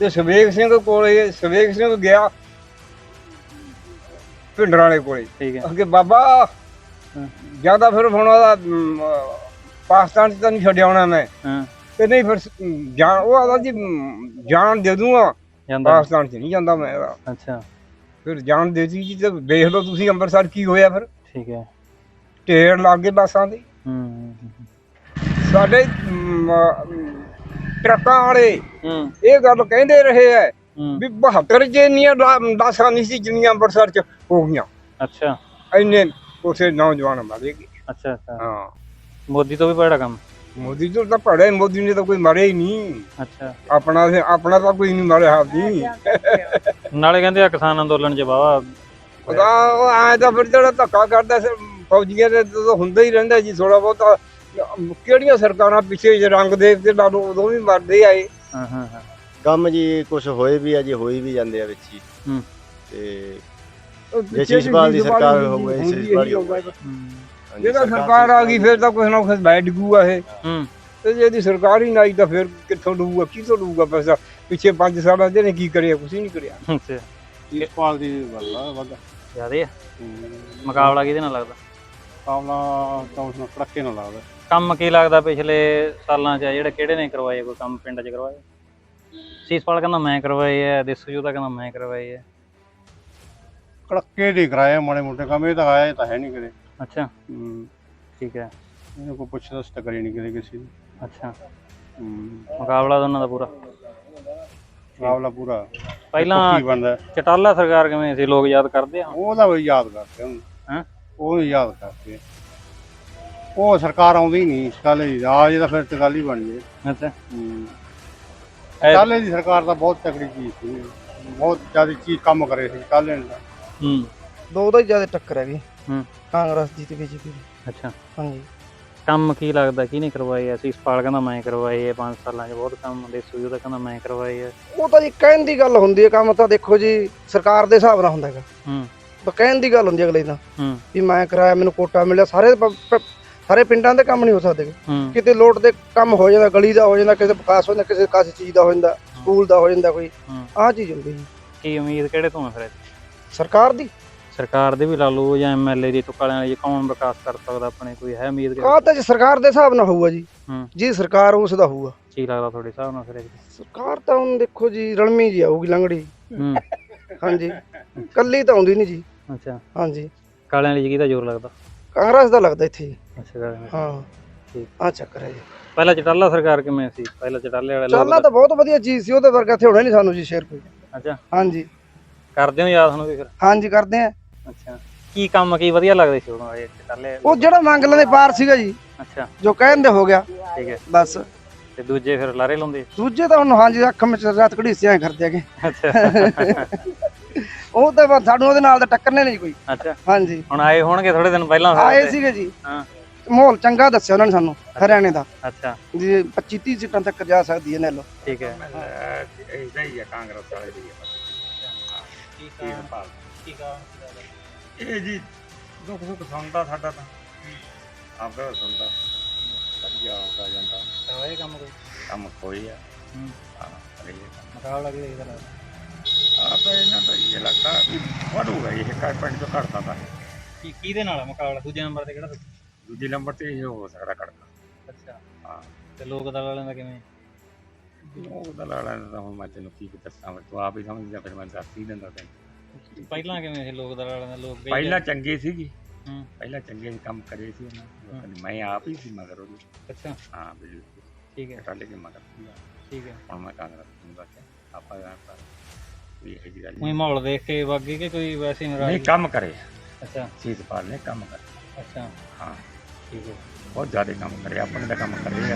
Speaker 12: ਤੇ ਸਵੇਗ ਸਿੰਘ ਕੋਲੇ ਸਵੇਗ ਸਿੰਘ ਗਿਆ ਭਿੰਡਰਾਂ ਵਾਲੇ ਕੋਲੇ।
Speaker 2: ਠੀਕ ਹੈ।
Speaker 12: ਅੱਗੇ ਬਾਬਾ। ਜ਼ਿਆਦਾ ਫਿਰ ਹੁਣ ਉਹਦਾ ਪਾਕਿਸਤਾਨ ਚ ਤਾਂ ਨਹੀਂ ਛੱਡਿਆ ਹੋਣਾ ਮੈਂ।
Speaker 2: ਹਾਂ।
Speaker 12: ਤੇ ਨਹੀਂ ਫਿਰ ਜਾਨ ਉਹ ਆਦਾ ਜੀ ਜਾਨ ਦੇ ਦੂੰਗਾ ਪਾਕਿਸਤਾਨ ਚ ਨਹੀਂ ਜਾਂਦਾ ਮੈਂ।
Speaker 2: ਅੱਛਾ।
Speaker 12: ਫਿਰ ਜਾਨ ਦੇ ਦਿੱਤੀ ਜੀ ਤੇ ਦੇਖ ਲਓ ਤੁਸੀਂ ਅੰਮ੍ਰਿਤਸਰ ਕੀ ਹੋਇਆ ਫਿਰ।
Speaker 2: ਠੀਕ ਹੈ।
Speaker 12: ਢੇਰ ਲੱਗ ਗਏ ਬੱਸਾਂ ਦੇ
Speaker 2: ਹੂੰ,
Speaker 12: ਸਾਡੇ ਟਰੱਕਾਂ ਵਾਲੇ
Speaker 2: ਹੂੰ।
Speaker 12: ਇਹ ਗੱਲ ਕਹਿੰਦੇ ਰਹੇ ਐ
Speaker 2: ਹੂੰ।
Speaker 12: ਵੀ 72 ਚ ਇੰਨੀਆਂ ਲਾ- ਲਾਸ਼ਾਂ ਨਹੀਂ ਸੀ ਜਿੰਨੀਆਂ ਅੰਮ੍ਰਿਤਸਰ ਚ ਹੋ ਗਈਆਂ।
Speaker 2: ਅੱਛਾ।
Speaker 12: ਇੰਨੇ ਉਸੇ ਨੌਜਵਾਨ ਮਾਰੇ ਗਏ।
Speaker 2: ਅੱਛਾ ਅੱਛਾ।
Speaker 12: ਹਾਂ।
Speaker 2: ਮੋਦੀ ਤੋਂ ਵੀ ਭੈੜਾ ਕੰਮ।
Speaker 12: ਮੋਦੀ ਤੋਂ ਤਾਂ ਪੜੇ ਮੋਦੀ ਨੇ ਤਾਂ ਕੋਈ ਮਾਰਿਆ ਹੀ ਨਹੀਂ।
Speaker 2: ਅੱਛਾ।
Speaker 12: ਆਪਣਾ ਆਪਣਾ ਤਾਂ ਕੋਈ ਨਹੀਂ ਮਾਰਿਆ ਆਪਦੀ।
Speaker 2: ਨਾਲੇ ਕਹਿੰਦੇ ਆ ਕਿਸਾਨ ਅੰਦੋਲਨ ਚ
Speaker 12: ਉਹਦਾ ਉਹ ਆਏ ਤਾਂ ਫਿਰ ਜਿਹੜਾ ਧੱਕਾ ਕਰਦਾ ਸੀ ਫੌਜੀਆਂ ਦੇ ਤਾਂ ਹੁੰਦਾ ਹੀ ਰਹਿੰਦਾ ਜੀ ਥੋੜਾ ਬਹੁਤਾ ਕਿਹੜੀਆਂ ਸਰਕਾਰਾਂ ਪਿੱਛੇ ਜੇ ਰੰਗ ਦੇਖ ਕੇ ਲਾ ਲਓ ਉਦੋਂ ਵੀ ਮਰਦੇ ਆਏ।
Speaker 2: ਹਾਂ ਹਾਂ ਹਾਂ।
Speaker 14: ਕੰਮ ਜੀ ਕੁਝ ਹੋਏ ਵੀ ਆ ਜੀ ਹੋਈ ਵੀ ਜਾਂਦੇ ਆ ਵਿੱਚ ਹੀ।
Speaker 2: ਹੂੰ।
Speaker 14: ਤੇ ਜੇ ਸ਼ੀਸ਼ਪਾਲ ਦੀ ਸਰਕਾਰ ਹੋਵੇ, ਸ਼ੀਸ਼ਪਾਲ
Speaker 12: ਜਿਹੜਾ ਆ ਗਈ ਫਿਰ ਤਾਂ ਕੁਛ ਨਾ ਕੁਛ ਬੈਠ ਡਿੱਗੂਗਾ ਇਹ।
Speaker 2: ਹੂੰ।
Speaker 12: ਤੇ ਜੇ ਇਹਦੀ ਸਰਕਾਰ ਹੀ ਨਾ ਆਈ ਤਾਂ ਫਿਰ ਕਿੱਥੋਂ ਡੂਗਾ ਕਿੱਥੋਂ ਡੂਗਾ ਪੈਸਾ? ਪਿੱਛੇ 5 ਸਾਲਾਂ ਦੇ ਨੇ ਕੀ ਕਰਿਆ ਕੁਛ ਨਹੀਂ ਕਰਿਆ।
Speaker 2: ਅੱਛਾ।
Speaker 15: ਸ਼ੀਸ਼ਪਾਲ ਦੀ ਗੱਲ ਆ ਵੱਧ।
Speaker 2: ਜਿਆਦੇ ਆ? ਮੁਕਾਬਲਾ ਕਿਹਦੇ ਨਾਲ ਲੱਗਦਾ?
Speaker 15: ਕਾਮਲਾ ਤਾਂ ਉਸ ਨੂੰ ਕੜਕੇ ਨਾਲ ਲੱਗਦਾ।
Speaker 2: ਕੰਮ ਕੀ ਲੱਗਦਾ ਪਿਛਲੇ ਸਾਲਾਂ 'ਚ ਆ? ਜਿਹੜੇ ਕਿਹੜੇ ਨੇ ਕਰਵਾਏ? ਕੋਈ ਕੰਮ ਪਿੰਡ 'ਚ ਕਰਵਾਏ? ਸੀਸਪਾਲ ਕਹਿੰਦਾ ਮੈਂ ਕਰਵਾਏ ਆ ਦੇਸੂ ਦਾ ਕਹਿੰਦਾ ਮੈਂ ਕਰਵਾਏ ਆ।
Speaker 15: ਕੜਕੇ ਦੀ ਕਰਾਇਆ ਮਾੜੇ ਮੋਟੇ ਕੰਮ ਇਹ ਤਾਂ ਆਇਆ ਤਾਂ ਹੈ ਨਹੀਂ ਕਰੇ
Speaker 2: ਅੱਛਾ।
Speaker 15: ਹੂੰ।
Speaker 2: ਠੀਕ ਹੈ।
Speaker 15: ਇਹਨੂੰ ਕੋਈ ਪੁੱਛਦਾ ਸਤਾ ਕਰੀ ਨਹੀਂ ਕਰੇ ਕਿਸੇ ਨੂੰ।
Speaker 2: ਅੱਛਾ।
Speaker 15: ਹੂੰ।
Speaker 2: ਮੁਕਾਬਲਾ ਦੋਨਾਂ ਦਾ ਪੂਰਾ।
Speaker 15: ਕਾਮਲਾ ਪੂਰਾ।
Speaker 2: ਪਹਿਲਾਂ
Speaker 15: ਕੀ ਬਣਦਾ।
Speaker 2: ਚਟਾਲਾ ਸਰਕਾਰ ਕਿਵੇਂ ਸੀ? ਲੋਕ ਯਾਦ ਕਰਦੇ ਆ
Speaker 15: ਉਹਦਾ ਵੀ ਯਾਦ ਕਰਦੇ ਉਹਨੂੰ
Speaker 2: ਹੈਂ?
Speaker 15: ਉਹ ਵੀ ਯਾਦ ਕਰਦੇ ਉਹ ਸਰਕਾਰ ਆਉਂਦੀ ਨਹੀਂ ਕਾਲੇ ਦੀ। ਆ ਜੇ ਤਾਂ ਫਿਰ ਤੇ ਗੱਲ ਹੀ ਬਣ ਜੇ।
Speaker 2: ਅੱਛਾ।
Speaker 15: ਹੂੰ।
Speaker 2: ਐ-
Speaker 15: ਕਾਲੇ ਦੀ ਸਰਕਾਰ ਤਾਂ ਬਹੁਤ ਤਕੜੀ ਚੀਜ਼ ਸੀ। ਬਹੁਤ ਜ਼ਿਆਦਾ ਚੀਜ਼ ਕੰਮ ਕਰੇ ਸੀ ਕਾਲੇ ਨੇ ਤਾਂ।
Speaker 2: ਹੂੰ।
Speaker 8: ਦੋ ਦਾ ਹੀ ਜ਼ਿਆਦਾ ਟੱਕਰ ਹੈਗੀ।
Speaker 2: ਹੂੰ।
Speaker 8: ਕਾਂਗਰਸ ਦੀ ਤੇ ਬੀਜੇਪੀ ਦੀ।
Speaker 2: ਅੱਛਾ।
Speaker 8: ਹਾਂਜੀ।
Speaker 2: ਕੰਮ ਕੀ ਲੱਗਦਾ? ਕੀ ਨਹੀਂ ਕਰਵਾਏ ਐ ਸੀਸਪਾਲ ਕਹਿੰਦਾ ਮੈਂ ਕਰਵਾਏ ਐ 5 ਸਾਲਾਂ 'ਚ ਬਹੁਤ ਕੰਮ ਦੇ ਸੂਈ ਉਹਦਾ ਕਹਿੰਦਾ ਮੈਂ ਕਰਵਾਏ ਐ
Speaker 8: ਉਹ ਤਾਂ ਜੀ ਕਹਿਣ ਦੀ ਗੱਲ ਹੁੰਦੀ ਹੈ। ਕੰਮ ਤਾਂ ਦੇਖੋ ਜੀ ਸਰਕਾਰ ਦੇ ਹਿਸਾਬ ਨਾਲ ਹੁੰਦਾ ਹੈਗਾ।
Speaker 2: ਹੂੰ।
Speaker 8: ਪਰ ਕਹਿਣ ਦੀ ਗੱਲ ਹੁੰਦੀ ਹੈ ਅਗਲੇ ਦਾ
Speaker 2: ਹੂੰ।
Speaker 8: ਵੀ ਮੈਂ ਕਰਾਇਆ ਮੈਨੂੰ ਕੋਟਾ ਮਿਲਿਆ। ਸਾਰੇ ਪ- ਪ- ਸਾਰੇ ਪਿੰਡਾਂ ਦੇ ਕੰਮ ਨਹੀਂ ਹੋ ਸਕਦੇ।
Speaker 2: ਹੂੰ।
Speaker 8: ਕਿਤੇ ਲੋਟ ਦੇ ਕੰਮ ਹੋ ਜਾਂਦਾ ਗਲੀ ਦਾ ਹੋ ਜਾਂਦਾ ਕਿਸੇ ਵਿਕਾਸ ਹੋ ਜਾਂਦਾ ਕਿਸੇ ਕਾਸੇ ਚੀਜ਼ ਦਾ ਹੋ ਜਾਂਦਾ ਸਕੂਲ ਦਾ ਹੋ ਜਾਂਦਾ ਕੋਈ।
Speaker 2: ਹੂੰ।
Speaker 8: ਆਹ ਚੀਜ਼ ਹੁੰਦੀ ਜੀ।
Speaker 2: ਕੀ ਉਮੀਦ ਕਿਹੜੇ ਤੋਂ ਹੈ ਫਿਰ
Speaker 8: ਸਰਕਾਰ ਦੀ।
Speaker 2: ਸਰਕਾਰ ਦੇ ਵੀ ਲਾ ਲਓ ਜਾਂ ਐਮਐਲਏ ਦੀ ਤੁਕਾਲਿਆਂ ਵਾਲੀ ਕੌਣ ਵਿਕਾਸ ਕਰ ਸਕਦਾ ਆਪਣੇ ਕੋਈ ਹੈ ਉਮੀਦ ਕਿ
Speaker 8: ਆਹ ਤਾਂ ਜੀ ਸਰਕਾਰ ਦੇ ਹਿਸਾਬ ਨਾਲ ਹੋਊਗਾ ਜੀ।
Speaker 2: ਹੂੰ।
Speaker 8: ਜੀ ਸਰਕਾਰ ਉਸ ਦਾ ਹੋਊਗਾ।
Speaker 2: ਕੀ ਲੱਗਦਾ ਤੁਹਾਡੇ ਹਿਸਾਬ ਨਾਲ ਫਿਰ?
Speaker 8: ਸਰਕਾਰ ਤਾਂ ਹੁਣ ਦੇਖੋ ਜੀ ਰਲਮੀ ਜੀ ਆਊਗੀ ਲੰਗੜੀ
Speaker 2: ਹੂੰ।
Speaker 8: ਹਾਂਜੀ। ਕੱਲੀ ਤਾਂ ਆਉਂਦੀ ਨਹੀਂ ਜੀ।
Speaker 2: ਅੱਛਾ।
Speaker 8: ਹਾਂਜੀ।
Speaker 2: ਕਾਲਿਆਂ ਵਾਲੀ 'ਚ ਕਿਹਦਾ ਜ਼ੋਰ ਲੱਗਦਾ?
Speaker 8: ਕਾਂਗਰਸ ਦਾ ਲੱਗਦਾ ਇੱਥੇ ਜੀ।
Speaker 2: ਅੱਛਾ।
Speaker 8: ਹਾਂ।
Speaker 2: ਠੀਕ।
Speaker 8: ਆਹ ਚੱਕਰ ਹੈ ਜੀ।
Speaker 2: ਪਹਿਲਾਂ ਚਟਾਲਾ ਸਰਕਾਰ ਕਿਵੇਂ ਸੀ? ਪਹਿਲਾਂ ਚਟਾਲੇ ਵਾਲੇ ਲੋਕ
Speaker 8: ਚਾਲਾ ਤਾਂ ਬਹੁਤ ਵਧੀਆ ਚੀਜ਼ ਸੀ ਉਹਦੇ ਵਰਗਾ ਇੱਥੇ ਹੋਣਾ ਨਹੀਂ ਸਾਨੂੰ ਜੀ ਸ਼ੇਰ ਕੋਈ।
Speaker 2: ਅੱਛਾ।
Speaker 8: ਹਾਂਜੀ।
Speaker 2: ਕਰਦੇ ਹੋ ਯਾਦ ਹੁਣ ਵੀ ਫਿਰ?
Speaker 8: ਹਾਂਜੀ ਕਰਦੇ ਆ।
Speaker 2: ਅੱਛਾ। ਕੀ ਕੰਮ ਕੀ ਵਧੀਆ ਲੱਗਦੇ ਸੀ ਉਦੋਂ ਇਹ ਚਟਾਲੇ?
Speaker 8: ਉਹ ਜਿਹੜਾ ਮੰਗ ਲੈਂਦੇ ਪਾਰ ਸੀਗਾ ਜੀ
Speaker 2: ਅੱਛਾ।
Speaker 8: ਜੋ ਕਹਿੰਦੇ ਹੋ ਗਿਆ।
Speaker 2: ਠੀਕ ਹੈ।
Speaker 8: ਬਸ।
Speaker 2: ਤੇ ਦੂਜੇ ਫਿਰ ਲਾਰੇ ਲਾਉਂਦੇ?
Speaker 8: ਦੂਜੇ ਤਾਂ ਹੁਣ ਹਾਂਜੀ ਅੱਖ ਵਿੱਚ ਰਾਤ ਘੜੀਸਿਆਂ ਕਰਦੇ ਹੈਗੇ।
Speaker 2: ਅੱਛਾ।
Speaker 8: ਉਹ ਤਾਂ ਬਸ ਸਾਨੂੰ ਉਹਦੇ ਨਾਲ ਤਾਂ ਟੱਕਰਨੇ ਨਹੀਂ ਕੋਈ।
Speaker 2: ਅੱਛਾ।
Speaker 8: ਹਾਂਜੀ।
Speaker 2: ਹੁਣ ਆਏ ਹੋਣਗੇ ਥੋੜੇ ਦਿਨ ਪਹਿਲਾਂ ਫਿਰ
Speaker 8: ਆਏ। ਸੀਗੇ ਜੀ।
Speaker 2: ਹਾਂ।
Speaker 8: ਮਾਹੌਲ ਚੰਗਾ ਦੱਸਿਆ ਉਹਨਾਂ ਨੇ ਸਾਨੂੰ ਹਰਿਆਣੇ ਦਾ।
Speaker 2: ਅੱਛਾ।
Speaker 8: ਜੀ 25 30 ਸੀਟਾਂ ਤੱਕ ਜਾ ਸਕਦੀ ਹੈ ਨੈਲੋ
Speaker 2: ਠੀਕ ਹੈ।
Speaker 16: ਇਹਦਾ ਹੀ ਆ ਕਾਂਗਰਸ ਵਾਲੇ ਦੀ ਇਹ ਜੀ ਦੁੱਖ ਸੁੱਖ ਸੁਣਦਾ ਸਾਡਾ ਤਾਂ। ਆਪਦਾ ਸੁਣਦਾ। ਵਧੀਆ ਆਉਂਦਾ ਜਾਂਦਾ।
Speaker 2: ਕਰਵਾਏ ਕੰਮ ਕੋਈ?
Speaker 16: ਕੰਮ ਕੋਈ ਆ।
Speaker 2: ਹੂੰ।
Speaker 16: ਹਾਂ ਕਰੀਏ ਕੰਮ।
Speaker 2: ਮੁਕਾਬਲਾ ਕਿਹਦਾ ਇਹਦਾ ਲੱਗਦਾ
Speaker 16: ਆ ਤਾਂ ਇਹਨਾਂ ਦਾ ਇਹ ਵਧੂਗਾ ਇਹ ਪਿੰਡ ਘਟਦਾ ਤਾਂ।
Speaker 2: ਕੀ ਕਿਹਦੇ ਨਾਲ ਆ ਮੁਕਾਬਲਾ? ਦੂਜੇ ਨੰਬਰ ਤੇ ਕਿਹੜਾ
Speaker 16: ਦੂਜੇ ਨੰਬਰ ਤੇ ਇਹ ਹੋ ਸਕਦਾ ਘਟਦਾ
Speaker 2: ਅੱਛਾ।
Speaker 16: ਹਾਂ।
Speaker 2: ਤੇ ਲੋਕ ਦਲ ਵਾਲਿਆਂ ਦਾ ਕਿਵੇਂ?
Speaker 16: ਉਹ ਤਾਂ ਲੜਾ ਤਾਂ ਹੁਣ ਮੈਂ ਤੈਨੂੰ ਕੀ ਦੱਸਾਂ ਮੈਂ ਤੂੰ ਆਪ ਹੀ ਸਮਝਦਾ ਫਿਰ ਮੈਂ ਦੱਸ ਹੀ ਦਿੰਦਾ ਤੈਨੂੰ।
Speaker 2: ਪਹਿਲਾਂ ਕਿਵੇਂ ਸੀ ਲੋਕ ਦਲ ਵਾਲਿਆਂ ਦਾ? ਲੋਕ ਕਹੀ
Speaker 16: ਪਹਿਲਾਂ ਚੰਗੇ ਸੀਗੇ।
Speaker 2: ਹੂੰ।
Speaker 16: ਪਹਿਲਾਂ ਚੰਗੇ ਕੰਮ ਕਰੇ ਸੀ ਉਹਨਾਂ ਲੋਕਾਂ ਨੇ। ਮੈਂ ਆਪ ਹੀ ਸੀ ਮਗਰ ਉਹਦੀ।
Speaker 2: ਅੱਛਾ।
Speaker 16: ਹਾਂ ਬਿਲਕੁਲ।
Speaker 2: ਠੀਕ ਹੈ।
Speaker 16: ਟਾਲੇ ਕੇ ਮਗਰ।
Speaker 2: ਠੀਕ ਹੈ।
Speaker 16: ਹੁਣ ਮੈਂ ਕਾਂਗਰਸ ਨੂੰ ਦੱਸਿਆ ਆਪਾਂ ਜਾਣ ਪਰ ਵੀ ਇਹ ਜੀ ਗੱਲ
Speaker 2: ਉਹੀ ਮਾਹੌਲ ਦੇਖ ਕੇ ਵਾਗੇ ਕਿ ਕੋਈ ਵੈਸੇ
Speaker 16: ਨਹੀਂ
Speaker 2: ਨਾਰਾਜ਼ਗੀ
Speaker 16: ਕੰਮ ਕਰੇ।
Speaker 2: ਅੱਛਾ।
Speaker 16: ਚੀਜ਼ ਪਾਲ ਨੇ ਕੰਮ ਕਰੇ।
Speaker 2: ਅੱਛਾ।
Speaker 16: ਹਾਂ।
Speaker 2: ਠੀਕ ਹੈ।
Speaker 16: ਬਹੁਤ ਜ਼ਿਆਦਾ ਕੰਮ ਕਰੇ ਆਪਣੇ ਦਾ ਕੰਮ ਕਰੇ